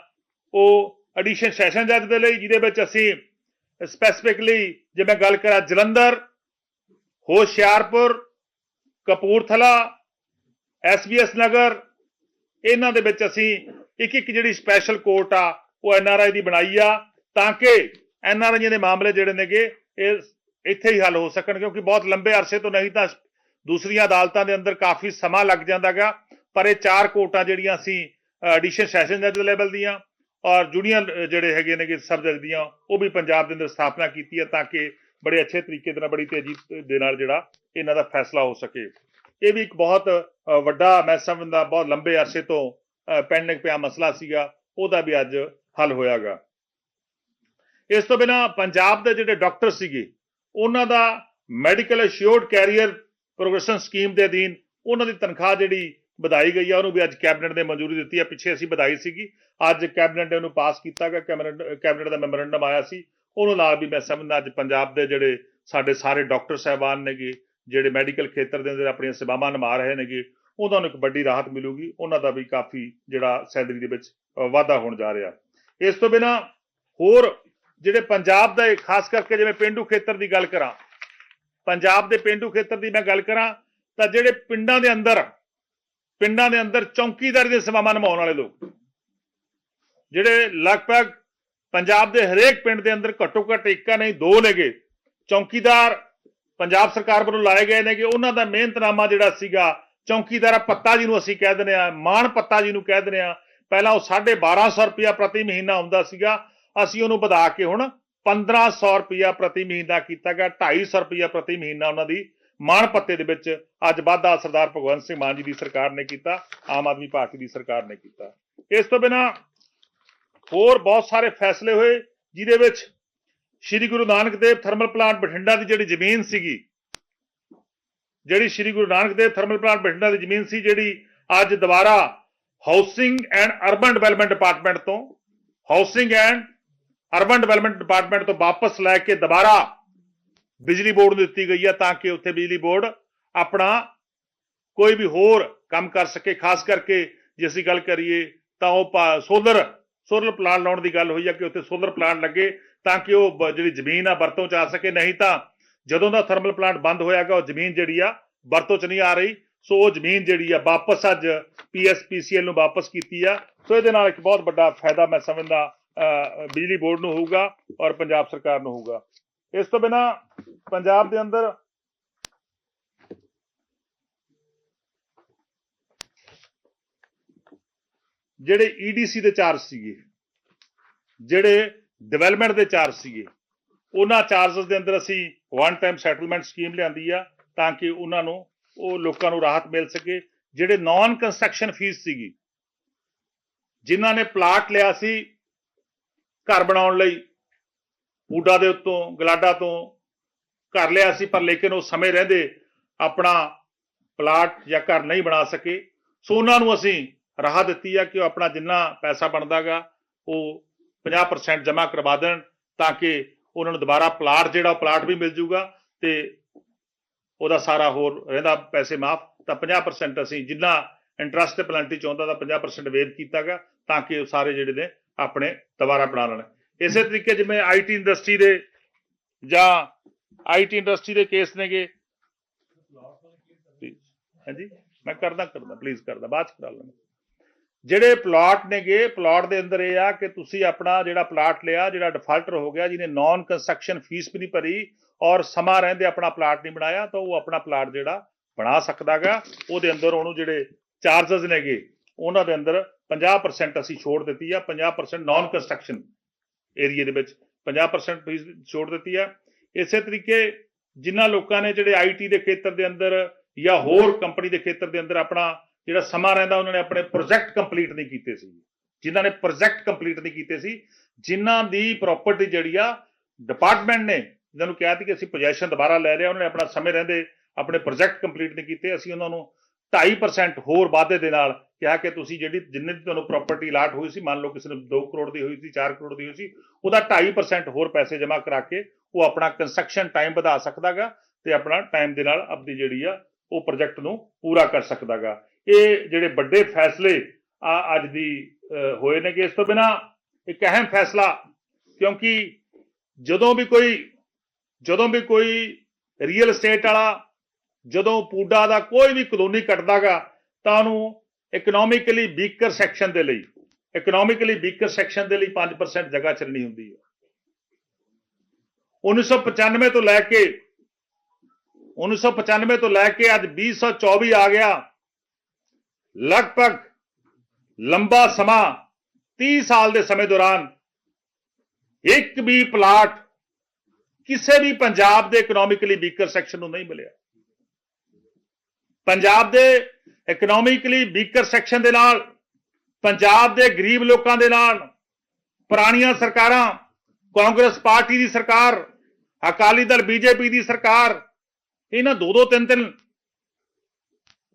Speaker 1: ਉਹ ਐਡੀਸ਼ਨ ਸੈਸ਼ਨ ਜੱਜ ਦੇ ਲਈ, ਜਿਹਦੇ ਵਿੱਚ ਅਸੀਂ ਸਪੈਸੀਫਿਕਲੀ ਜੇ ਮੈਂ ਗੱਲ ਕਰਾਂ ਜਲੰਧਰ, ਹੋਸ਼ਿਆਰਪੁਰ, ਕਪੂਰਥਲਾ ਐਸਬੀਐਸ ਨਗਰ, ਇਹਨਾਂ ਦੇ ਵਿੱਚ ਅਸੀਂ ਇੱਕ ਇੱਕ ਜਿਹੜੀ ਸਪੈਸ਼ਲ ਕੋਰਟ ਆ, ਉਹ ਐਨਆਰਆਈ ਦੀ ਬਣਾਈ ਆ, ਤਾਂ ਕਿ ਐਨਆਰਆਈ ਦੇ ਮਾਮਲੇ ਜਿਹੜੇ ਨੇਗੇ, ਇਹ ਇੱਥੇ ਹੀ ਹੱਲ ਹੋ ਸਕਣ, ਕਿਉਂਕਿ ਬਹੁਤ ਲੰਬੇ ਅਰਸੇ ਤੋਂ ਨਹੀਂ ਤਾਂ ਦੂਸਰੀਆਂ ਅਦਾਲਤਾਂ ਦੇ ਅੰਦਰ ਕਾਫੀ ਸਮਾਂ ਲੱਗ ਜਾਂਦਾਗਾ ਪਰ ਇਹ ਚਾਰ ਕੋਰਟਾਂ ਜਿਹੜੀਆਂ ਅਸੀਂ ਐਡੀਸ਼ਨ ਸੈਸ਼ਨ ਜੱਜ ਲੈਵਲ ਦੀਆਂ ਔਰ ਜੂਨੀਅਰ ਜਿਹੜੇ ਹੈਗੇ ਨੇਗੇ ਸਬ ਜੱਜ ਦੀਆਂ, ਉਹ ਵੀ ਪੰਜਾਬ ਦੇ ਅੰਦਰ ਸਥਾਪਨਾ ਕੀਤੀ ਹੈ ਤਾਂ ਕਿ ਬੜੇ ਅੱਛੇ ਤਰੀਕੇ ਦੇ ਨਾਲ, ਬੜੀ ਤੇਜ਼ੀ ਦੇ ਨਾਲ ਜਿਹੜਾ ਇਹਨਾਂ ਦਾ ਫੈਸਲਾ ਹੋ ਸਕੇ। ਇਹ ਵੀ ਇੱਕ ਬਹੁਤ ਵੱਡਾ ਮੈਂ ਸਮਝਦਾ ਬਹੁਤ ਲੰਬੇ ਅਰਸੇ ਤੋਂ ਪੈਂਡਿੰਗ ਪਿਆ ਮਸਲਾ ਸੀਗਾ, ਉਹਦਾ ਵੀ ਅੱਜ ਹੱਲ ਹੋਇਆਗਾ। ਇਸ ਤੋਂ ਬਿਨਾ ਪੰਜਾਬ ਦੇ ਜਿਹੜੇ ਡਾਕਟਰ ਸੀਗੇ, ਉਹਨਾਂ ਦਾ medical assured career progression scheme ਦੇ ਅਧੀਨ ਉਹਨਾਂ ਦੀ ਤਨਖਾਹ ਜਿਹੜੀ ਵਧਾਈ ਗਈ ਆ, ਉਹਨੂੰ ਵੀ ਅੱਜ ਕੈਬਨਿਟ ਨੇ ਮਨਜ਼ੂਰੀ ਦਿੱਤੀ ਆ। ਪਿੱਛੇ ਅਸੀਂ ਵਧਾਈ ਸੀਗੀ। ਅੱਜ ਕੈਬਨਿਟ ਨੇ ਉਹਨੂੰ ਪਾਸ ਕੀਤਾ ਗਿਆ। ਕੈਬਨਿਟ ਕੈਬਨਿਟ ਦਾ ਮੈਮੋਰੈਂਡਮ ਆਇਆ ਸੀ। ਉਹਨੂੰ ਨਾਲ ਵੀ ਮੈਂ ਸਮਝਦਾ ਅੱਜ ਪੰਜਾਬ ਦੇ ਜਿਹੜੇ ਸਾਡੇ ਸਾਰੇ ਡਾਕਟਰ ਸਹਿਬਾਨ ਨੇਗੇ, ਜਿਹੜੇ ਮੈਡੀਕਲ ਖੇਤਰ ਦੇ ਅੰਦਰ ਆਪਣੀਆਂ ਸੇਵਾਵਾਂ ਨਿਭਾ ਰਹੇ ਨੇਗੇ, ਉਹਨਾਂ ਨੂੰ ਇੱਕ ਵੱਡੀ ਰਾਹਤ ਮਿਲੂਗੀ। ਉਹਨਾਂ ਦਾ ਵੀ ਕਾਫੀ ਜਿਹੜਾ ਸੈਲਰੀ ਦੇ ਵਿੱਚ ਵਾਧਾ ਹੋਣ ਜਾ ਰਿਹਾ। ਇਸ ਤੋਂ ਬਿਨਾ ਹੋਰ ਜਿਹੜੇ ਪੰਜਾਬ ਦਾ ਖਾਸ ਕਰਕੇ ਜਿਵੇਂ ਪਿੰਡੂ ਖੇਤਰ ਦੀ ਗੱਲ ਕਰਾਂ, ਪੰਜਾਬ ਦੇ ਪਿੰਡੂ ਖੇਤਰ ਦੀ ਮੈਂ ਗੱਲ ਕਰਾਂ, ਤਾਂ ਜਿਹੜੇ ਪਿੰਡਾਂ ਦੇ ਅੰਦਰ, ਪਿੰਡਾਂ ਦੇ ਅੰਦਰ ਚੌਕੀਦਾਰੀ ਦੇ ਸੇਵਾਵਾਂ ਨਿਭਾਉਣ ਵਾਲੇ ਲੋਕ, ਜਿਹੜੇ ਲਗਭਗ ਪੰਜਾਬ ਦੇ ਹਰੇਕ ਪਿੰਡ ਦੇ ਅੰਦਰ ਘੱਟੋ ਘੱਟ ਇੱਕਾ ਨਹੀਂ ਦੋ ਨੇਗੇ, ਚੌਕੀਦਾਰ ਪੰਜਾਬ ਸਰਕਾਰ ਵੱਲੋਂ ਲਾਏ ਗਏ ਨੇ ਕਿ ਉਹਨਾਂ ਦਾ ਮਿਹਨਤਨਾਮਾ ਜਿਹੜਾ ਸੀਗਾ, ਚੌਕੀਦਾਰ ਪੱਤਾ ਜੀ ਨੂੰ ਅਸੀਂ ਕਹਿ ਦਿੰਦੇ ਆ ਮਾਨ ਪੱਤਾ ਜੀ ਨੂੰ ਕਹਿ ਦਿੰਦੇ ਆ ਪਹਿਲਾਂ ਉਹ 1250 ਰੁਪਇਆ ਪ੍ਰਤੀ ਮਹੀਨਾ ਹੁੰਦਾ ਸੀਗਾ ਅਸੀਂ ਉਹਨੂੰ ਵਧਾ ਕੇ ਹੁਣ 1500 ਰੁਪਇਆ ਪ੍ਰਤੀ ਮਹੀਨਾ ਕੀਤਾ ਗਿਆ 250 ਰੁਪਇਆ ਪ੍ਰਤੀ ਮਹੀਨਾ ਉਹਨਾਂ ਦੀ ਮਾਣ ਪੱਤੇ ਦੇ ਵਿੱਚ ਅੱਜ ਵਾਧਾ ਸਰਦਾਰ ਭਗਵੰਤ ਸਿੰਘ ਮਾਨ ਜੀ ਦੀ ਸਰਕਾਰ ਨੇ ਕੀਤਾ, ਆਮ ਆਦਮੀ ਪਾਰਟੀ ਦੀ ਸਰਕਾਰ ਨੇ ਕੀਤਾ। ਇਸ ਤੋਂ ਬਿਨਾ ਹੋਰ ਬਹੁਤ ਸਾਰੇ ਫੈਸਲੇ ਹੋਏ, ਜਿਹਦੇ ਵਿੱਚ ਸ਼੍ਰੀ ਗੁਰੂ ਨਾਨਕ ਦੇਵ ਥਰਮਲ ਪਲਾਂਟ ਬਠਿੰਡਾ ਦੀ ਜਿਹੜੀ ਜ਼ਮੀਨ ਸੀਗੀ, ਜਿਹੜੀ ਸ਼੍ਰੀ ਗੁਰੂ ਨਾਨਕ ਦੇਵ ਥਰਮਲ ਪਲਾਂਟ ਬਠਿੰਡਾ ਦੀ ਜ਼ਮੀਨ ਸੀ, ਜਿਹੜੀ ਅੱਜ ਦੁਬਾਰਾ housing and urban development department ਤੋਂ housing and urban development department ਤੋਂ ਵਾਪਸ ਲੈ ਕੇ ਦੁਬਾਰਾ ਬਿਜਲੀ ਬੋਰਡ ਨੂੰ ਦਿੱਤੀ ਗਈ ਹੈ ਤਾਂ ਕਿ ਉੱਥੇ ਬਿਜਲੀ ਬੋਰਡ ਆਪਣਾ ਕੋਈ ਵੀ ਹੋਰ ਕੰਮ ਕਰ ਸਕੇ, ਖਾਸ ਕਰਕੇ ਜੇ ਅਸੀਂ ਗੱਲ ਕਰੀਏ ਤਾਂ ਉਹ ਸੋਲਰ ਸੋਲਰ ਪਲਾਂਟ ਲਾਉਣ ਦੀ ਗੱਲ ਹੋਈ ਹੈ ਕਿ ਉੱਥੇ ਸੋਲਰ ਪਲਾਂਟ ਲੱਗੇ ਤਾਂ ਕਿ ਉਹ ਬ- ਜਿਹੜੀ ਜ਼ਮੀਨ ਆ ਵਰਤੋਂ ਚ ਆ ਸਕੇ, ਨਹੀਂ ਤਾਂ ਜਦੋਂ ਦਾ ਥਰਮਲ ਪਲਾਂਟ ਬੰਦ ਹੋਇਆਗਾ ਉਹ ਜ਼ਮੀਨ ਜਿਹੜੀ ਆ ਵਰਤੋਂ ਚ ਨਹੀਂ ਆ ਰਹੀ। ਸੋ ਉਹ ਜ਼ਮੀਨ ਜਿਹੜੀ ਆ ਵਾਪਸ ਅੱਜ ਪੀਐਸਪੀਸੀਐਲ ਨੂੰ ਵਾਪਸ ਕੀਤੀ ਆ। ਸੋ ਇਹਦੇ ਨਾਲ ਇੱਕ ਬਹੁਤ ਵੱਡਾ ਫਾਇਦਾ ਮੈਂ ਸਮਝਦਾ ਬਿਜਲੀ ਬੋਰਡ ਨੂੰ ਹੋਊਗਾ ਔਰ ਪੰਜਾਬ ਸਰਕਾਰ ਨੂੰ ਹੋਊਗਾ। ਇਸ ਤੋਂ ਬਿਨਾ ਪੰਜਾਬ ਦੇ ਅੰਦਰ ਜਿਹੜੇ ਈਡੀਸੀ ਦੇ ਚਾਰਜ ਸੀਗੇ, ਜਿਹੜੇ ਡਿਵੈਲਪਮੈਂਟ ਦੇ ਚਾਰਜ ਸੀਗੇ, ਉਹਨਾਂ ਚਾਰजेस ਦੇ ਅੰਦਰ ਅਸੀਂ ਵਨ ਟਾਈਮ ਸੈਟਲਮੈਂਟ ਸਕੀਮ ਲਿਆਂਦੀ ਆ ਤਾਂ ਕਿ ਉਹਨਾਂ ਨੂੰ, ਉਹ ਲੋਕਾਂ ਨੂੰ ਰਾਹਤ ਮਿਲ ਸਕੇ। ਜਿਹੜੇ ਨਾਨ ਕੰਸਟਰਕਸ਼ਨ ਫੀਸ ਸੀਗੀ, ਜਿਨ੍ਹਾਂ ਨੇ ਪਲਾਟ ਲਿਆ ਸੀ ਘਰ ਬਣਾਉਣ ਲਈ ਊਡਾ ਦੇ ਉੱਤੋਂ, ਗਲਾਡਾ ਤੋਂ ਘਰ ਲਿਆ ਸੀ, ਪਰ ਲੇਕਿਨ ਉਹ ਸਮੇਂ ਰਹਿੰਦੇ ਆਪਣਾ ਪਲਾਟ ਜਾਂ ਘਰ ਨਹੀਂ ਬਣਾ ਸਕੇ। ਸੋ ਉਹਨਾਂ ਨੂੰ ਅਸੀਂ ਰਾਹ ਦਿੱਤੀ ਆ ਕਿ ਉਹ ਆਪਣਾ ਜਿੰਨਾ ਪੈਸਾ ਬਣਦਾਗਾ, ਉਹ 50% ਜਮ੍ਹਾਂ ਕਰਵਾ ਦੇਣ ਤਾਂ ਕਿ ਉਹਨਾਂ ਨੂੰ ਦੁਬਾਰਾ ਪਲਾਟ, ਜਿਹੜਾ ਉਹ ਪਲਾਟ ਵੀ ਮਿਲ ਜੂਗਾ ਤੇ ਉਹਦਾ ਸਾਰਾ ਹੋਰ ਰਹਿੰਦਾ ਪੈਸੇ ਮਾਫ। ਤਾਂ 50% ਅਸੀਂ ਜਿੰਨਾ ਇੰਟਰਸਟ ਤੇ ਪੈਨਲਟੀ ਚਾਹੁੰਦਾ ਤਾਂ 50% ਵੇਵ ਕੀਤਾਗਾ ਤਾਂ ਕਿ ਉਹ ਸਾਰੇ ਜਿਹੜੇ ਨੇ ਆਪਣੇ ਦੁਬਾਰਾ ਬਣਾ ਲੈਣ। ਇਸੇ ਤਰੀਕੇ ਜਿਵੇਂ ਆਈਟੀ ਇੰਡਸਟਰੀ ਦੇ ਜਾਂ ਆਈਟੀ ਇੰਡਸਟਰੀ ਦੇ ਕੇਸ ਨੇਗੇ। ਹਾਂਜੀ? ਮੈਂ ਕਰਦਾ ਕਰਦਾ ਪਲੀਜ਼ ਕਰਦਾ। ਬਾਅਦ ਚ ਕਰਾ ਲੈਣਾ ਜਿਹੜੇ ਪਲਾਟ ਨੇਗੇ ਪਲਾਟ ਦੇ ਅੰਦਰ ਇਹ ਆ ਕਿ ਤੁਸੀਂ ਆਪਣਾ ਜਿਹੜਾ ਪਲਾਟ ਲਿਆ, ਜਿਹੜਾ ਡਿਫਾਲਟਰ ਹੋ ਗਿਆ, ਜਿਹਨੇ ਨਾਨ ਕੰਸਟਰਕਸ਼ਨ ਫੀਸ ਵੀ ਨਹੀਂ ਭਰੀ ਔਰ ਸਮਾਂ ਰਹਿੰਦੇ ਆਪਣਾ ਪਲਾਟ ਨਹੀਂ ਬਣਾਇਆ, ਤਾਂ ਉਹ ਆਪਣਾ ਪਲਾਟ ਜਿਹੜਾ ਬਣਾ ਸਕਦਾਗਾ। ਉਹਦੇ ਅੰਦਰ ਉਹਨੂੰ ਜਿਹੜੇ ਚਾਰजेस ਨੇਗੇ, ਉਹਨਾਂ ਦੇ ਅੰਦਰ 50% ਅਸੀਂ ਛੋੜ ਦਿੱਤੀ ਆ 50% ਨਾਨ ਕੰਸਟਰਕਸ਼ਨ ਏਰੀਆ ਦੇ ਵਿੱਚ 50% ਫੀਸ ਛੋੜ ਦਿੱਤੀ ਆ। ਇਸੇ ਤਰੀਕੇ ਜਿਨ੍ਹਾਂ ਲੋਕਾਂ ਨੇ ਜਿਹੜੇ ਆਈਟੀ ਦੇ ਖੇਤਰ ਦੇ ਅੰਦਰ ਜਾਂ ਹੋਰ ਕੰਪਨੀ ਦੇ ਖੇਤਰ ਦੇ ਅੰਦਰ ਆਪਣਾ ਜਿਹੜਾ ਸਮਾਂ ਰਹਿੰਦਾ, ਉਹਨਾਂ ਨੇ ਆਪਣੇ ਪ੍ਰੋਜੈਕਟ ਕੰਪਲੀਟ ਨਹੀਂ ਕੀਤੇ ਸੀ। ਜਿਨ੍ਹਾਂ ਨੇ ਪ੍ਰੋਜੈਕਟ ਕੰਪਲੀਟ ਨਹੀਂ ਕੀਤੇ ਸੀ, ਜਿਨ੍ਹਾਂ ਦੀ ਪ੍ਰਾਪਰਟੀ ਜਿਹੜੀ ਆ ਡਿਪਾਰਟਮੈਂਟ ਨੇ ਜਿਨ੍ਹਾਂ ਨੂੰ ਕਿਹਾ ਸੀ ਕਿ ਅਸੀਂ ਪੋਜੀਸ਼ਨ ਦੁਬਾਰਾ ਲੈ ਲਿਆ ਉਹਨਾਂ ਨੇ ਆਪਣਾ ਸਮੇਂ ਰਹਿੰਦੇ ਆਪਣੇ ਪ੍ਰੋਜੈਕਟ ਕੰਪਲੀਟ ਨਹੀਂ ਕੀਤੇ, ਅਸੀਂ ਉਹਨਾਂ ਨੂੰ 2.5% ਹੋਰ ਵਾਅਦੇ ਦੇ ਨਾਲ ਕਿਹਾ ਕਿ ਤੁਸੀਂ ਜਿਹੜੀ ਜਿੰਨੇ ਦੀ ਤੁਹਾਨੂੰ ਪ੍ਰਾਪਰਟੀ ਅਲਾਟ ਹੋਈ ਸੀ, ਮੰਨ ਲਓ ਕਿਸੇ ਨੂੰ 2 ਕਰੋੜ ਦੀ ਹੋਈ ਸੀ 4 ਕਰੋੜ ਦੀ ਹੋਈ ਸੀ, ਉਹਦਾ 2.5% ਹੋਰ ਪੈਸੇ ਜਮ੍ਹਾਂ ਕਰਾ ਕੇ ਉਹ ਆਪਣਾ ਕੰਸਟਰਕਸ਼ਨ ਟਾਈਮ ਵਧਾ ਸਕਦਾਗਾ ਤੇ ਆਪਣਾ ਟਾਈਮ ਦੇ ਨਾਲ ਆਪਣੀ ਜਿਹੜੀ ਆ, ਉਹ ਪ੍ਰੋਜੈਕਟ ਨੂੰ ਪੂਰਾ ਕਰ ਸਕਦਾਗਾ। ਇਹ ਜਿਹੜੇ ਵੱਡੇ ਫੈਸਲੇ ਆ ਅੱਜ ਦੀ ਹੋਏ ਨੇ ਕਿ ਇਸ ਤੋਂ ਬਿਨਾ ਇੱਕ ਅਹਿਮ ਫੈਸਲਾ, ਕਿਉਂਕਿ ਜਦੋਂ ਵੀ ਕੋਈ, ਜਦੋਂ ਵੀ ਕੋਈ ਰੀਅਲ ਏਸਟੇਟ ਵਾਲਾ ਜਦੋਂ ਪੂਡਾ ਦਾ ਕੋਈ ਵੀ ਕਲੋਨੀ ਕੱਟਦਾਗਾ, ਤਾਂ ਉਹਨੂੰ ਇਕਨੋਮਿਕਲੀ ਵੀਕਰ ਸੈਕਸ਼ਨ ਦੇ ਲਈ ਇਕਨੋਮਿਕਲੀ ਵੀਕਰ ਸੈਕਸ਼ਨ ਦੇ ਲਈ 5% ਜਗ੍ਹਾ ਚਲਣੀ ਹੁੰਦੀ ਹੈ। 1995 ਤੋਂ ਲੈ ਕੇ 1995 ਤੋਂ ਲੈ ਕੇ ਅੱਜ 2024 ਆ ਗਿਆ। ਲਗਭਗ ਲੰਬਾ ਸਮਾਂ 30 ਸਾਲ ਦੇ ਸਮੇਂ ਦੌਰਾਨ ਇੱਕ ਵੀ ਪਲਾਟ ਕਿਸੇ ਵੀ ਪੰਜਾਬ ਦੇ ਇਕਨੋਮਿਕਲੀ ਵੀਕਰ ਸੈਕਸ਼ਨ ਨੂੰ ਨਹੀਂ ਮਿਲਿਆ। ਪੰਜਾਬ ਦੇ ਇਕਨੋਮਿਕਲੀ ਵੀਕਰ ਸੈਕਸ਼ਨ ਦੇ ਨਾਲ, ਪੰਜਾਬ ਦੇ ਗਰੀਬ ਲੋਕਾਂ ਦੇ ਨਾਲ, ਪੁਰਾਣੀਆਂ ਸਰਕਾਰਾਂ, ਕਾਂਗਰਸ ਪਾਰਟੀ ਦੀ ਸਰਕਾਰ, ਅਕਾਲੀ ਦਲ ਬੀਜੇਪੀ ਦੀ ਸਰਕਾਰ, ਇਹਨਾਂ ਦੋ ਦੋ ਤਿੰਨ ਤਿੰਨ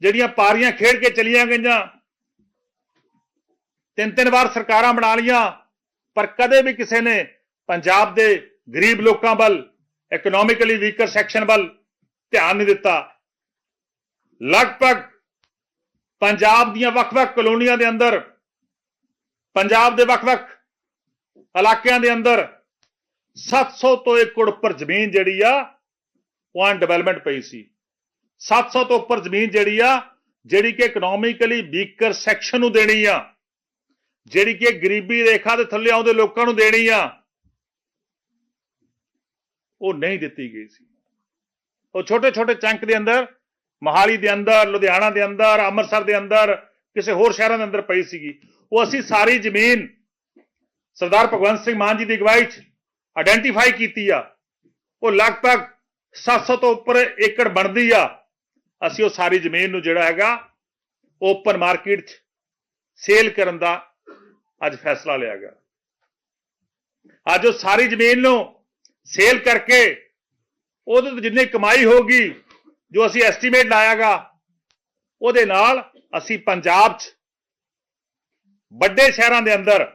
Speaker 1: ਜਿਹੜੀਆਂ ਪਾਰੀਆਂ ਖੇਡ ਕੇ ਚਲੀਆਂ ਗਈਆਂ ਤਿੰਨ ਤਿੰਨ ਵਾਰ ਸਰਕਾਰਾਂ ਬਣਾ ਲੀਆਂ ਪਰ ਕਦੇ ਵੀ ਕਿਸੇ ਨੇ ਪੰਜਾਬ ਦੇ ਗਰੀਬ ਲੋਕਾਂ ਵੱਲ ਇਕਨੋਮਿਕਲੀ ਵੀਕਰ ਸੈਕਸ਼ਨ ਵੱਲ ਧਿਆਨ ਨਹੀਂ ਦਿੱਤਾ। ਲਗਭਗ ਪੰਜਾਬ ਦੀਆਂ ਵੱਖ-ਵੱਖ ਕਲੋਨੀਆਂ ਦੇ ਅੰਦਰ, ਪੰਜਾਬ ਦੇ ਵੱਖ-ਵੱਖ ਇਲਾਕਿਆਂ ਦੇ ਅੰਦਰ 700 ਤੋਂ ਏਕੜ ਉੱਪਰ ਜ਼ਮੀਨ ਜਿਹੜੀ ਆ, ਉਹ ਅਨਡਿਵੈਲਪਮੈਂਟ ਪਈ ਸੀ। 700 ਤੋਂ ਉੱਪਰ ਜ਼ਮੀਨ ਜਿਹੜੀ ਆ, ਜਿਹੜੀ ਕਿ ਇਕਨੋਮਿਕਲੀ ਵੀਕਰ ਸੈਕਸ਼ਨ ਨੂੰ ਦੇਣੀ ਆ, ਜਿਹੜੀ ਕਿ ਗਰੀਬੀ ਰੇਖਾ ਦੇ ਥੱਲੇ ਆਉਂਦੇ ਲੋਕਾਂ ਨੂੰ ਦੇਣੀ ਆ, ਉਹ ਨਹੀਂ ਦਿੱਤੀ ਗਈ ਸੀ। ਉਹ ਛੋਟੇ ਛੋਟੇ ਚੰਕ ਦੇ ਅੰਦਰ ਮਹਾਲੀ ਦੇ ਅੰਦਰ, ਲੁਧਿਆਣਾ ਦੇ ਅੰਦਰ, ਅੰਮ੍ਰਿਤਸਰ ਦੇ ਅੰਦਰ, ਕਿਸੇ ਹੋਰ ਸ਼ਹਿਰਾਂ ਦੇ ਅੰਦਰ ਪਈ ਸੀਗੀ। ਉਹ ਅਸੀਂ ਸਾਰੀ ਜ਼ਮੀਨ ਸਰਦਾਰ ਭਗਵੰਤ ਸਿੰਘ ਮਾਨ ਜੀ ਦੀ ਅਗਵਾਈ 'ਚ ਆਇਡੈਂਟੀਫਾਈ ਕੀਤੀ ਆ। ਉਹ ਲਗਭਗ 700 ਤੋਂ ਉੱਪਰ ਏਕੜ ਬਣਦੀ ਆ। ਅਸੀਂ ਉਹ ਸਾਰੀ ਜ਼ਮੀਨ ਨੂੰ ਜਿਹੜਾ ਹੈਗਾ ਓਪਨ ਮਾਰਕੀਟ 'ਚ ਸੇਲ ਕਰਨ ਦਾ ਅੱਜ ਫੈਸਲਾ ਲਿਆ ਗਿਆ। ਅੱਜ ਉਹ ਸਾਰੀ ਜ਼ਮੀਨ ਨੂੰ ਸੇਲ ਕਰਕੇ ਉਹਦੇ ਤੋਂ ਜਿੰਨੀ ਕਮਾਈ ਹੋਗੀ ਜੋ ਅਸੀਂ ਐਸਟੀਮੇਟ ਲਾਇਆਗਾ, ਉਹਦੇ ਨਾਲ ਅਸੀਂ ਪੰਜਾਬ 'ਚ ਵੱਡੇ ਸ਼ਹਿਰਾਂ ਦੇ ਅੰਦਰ,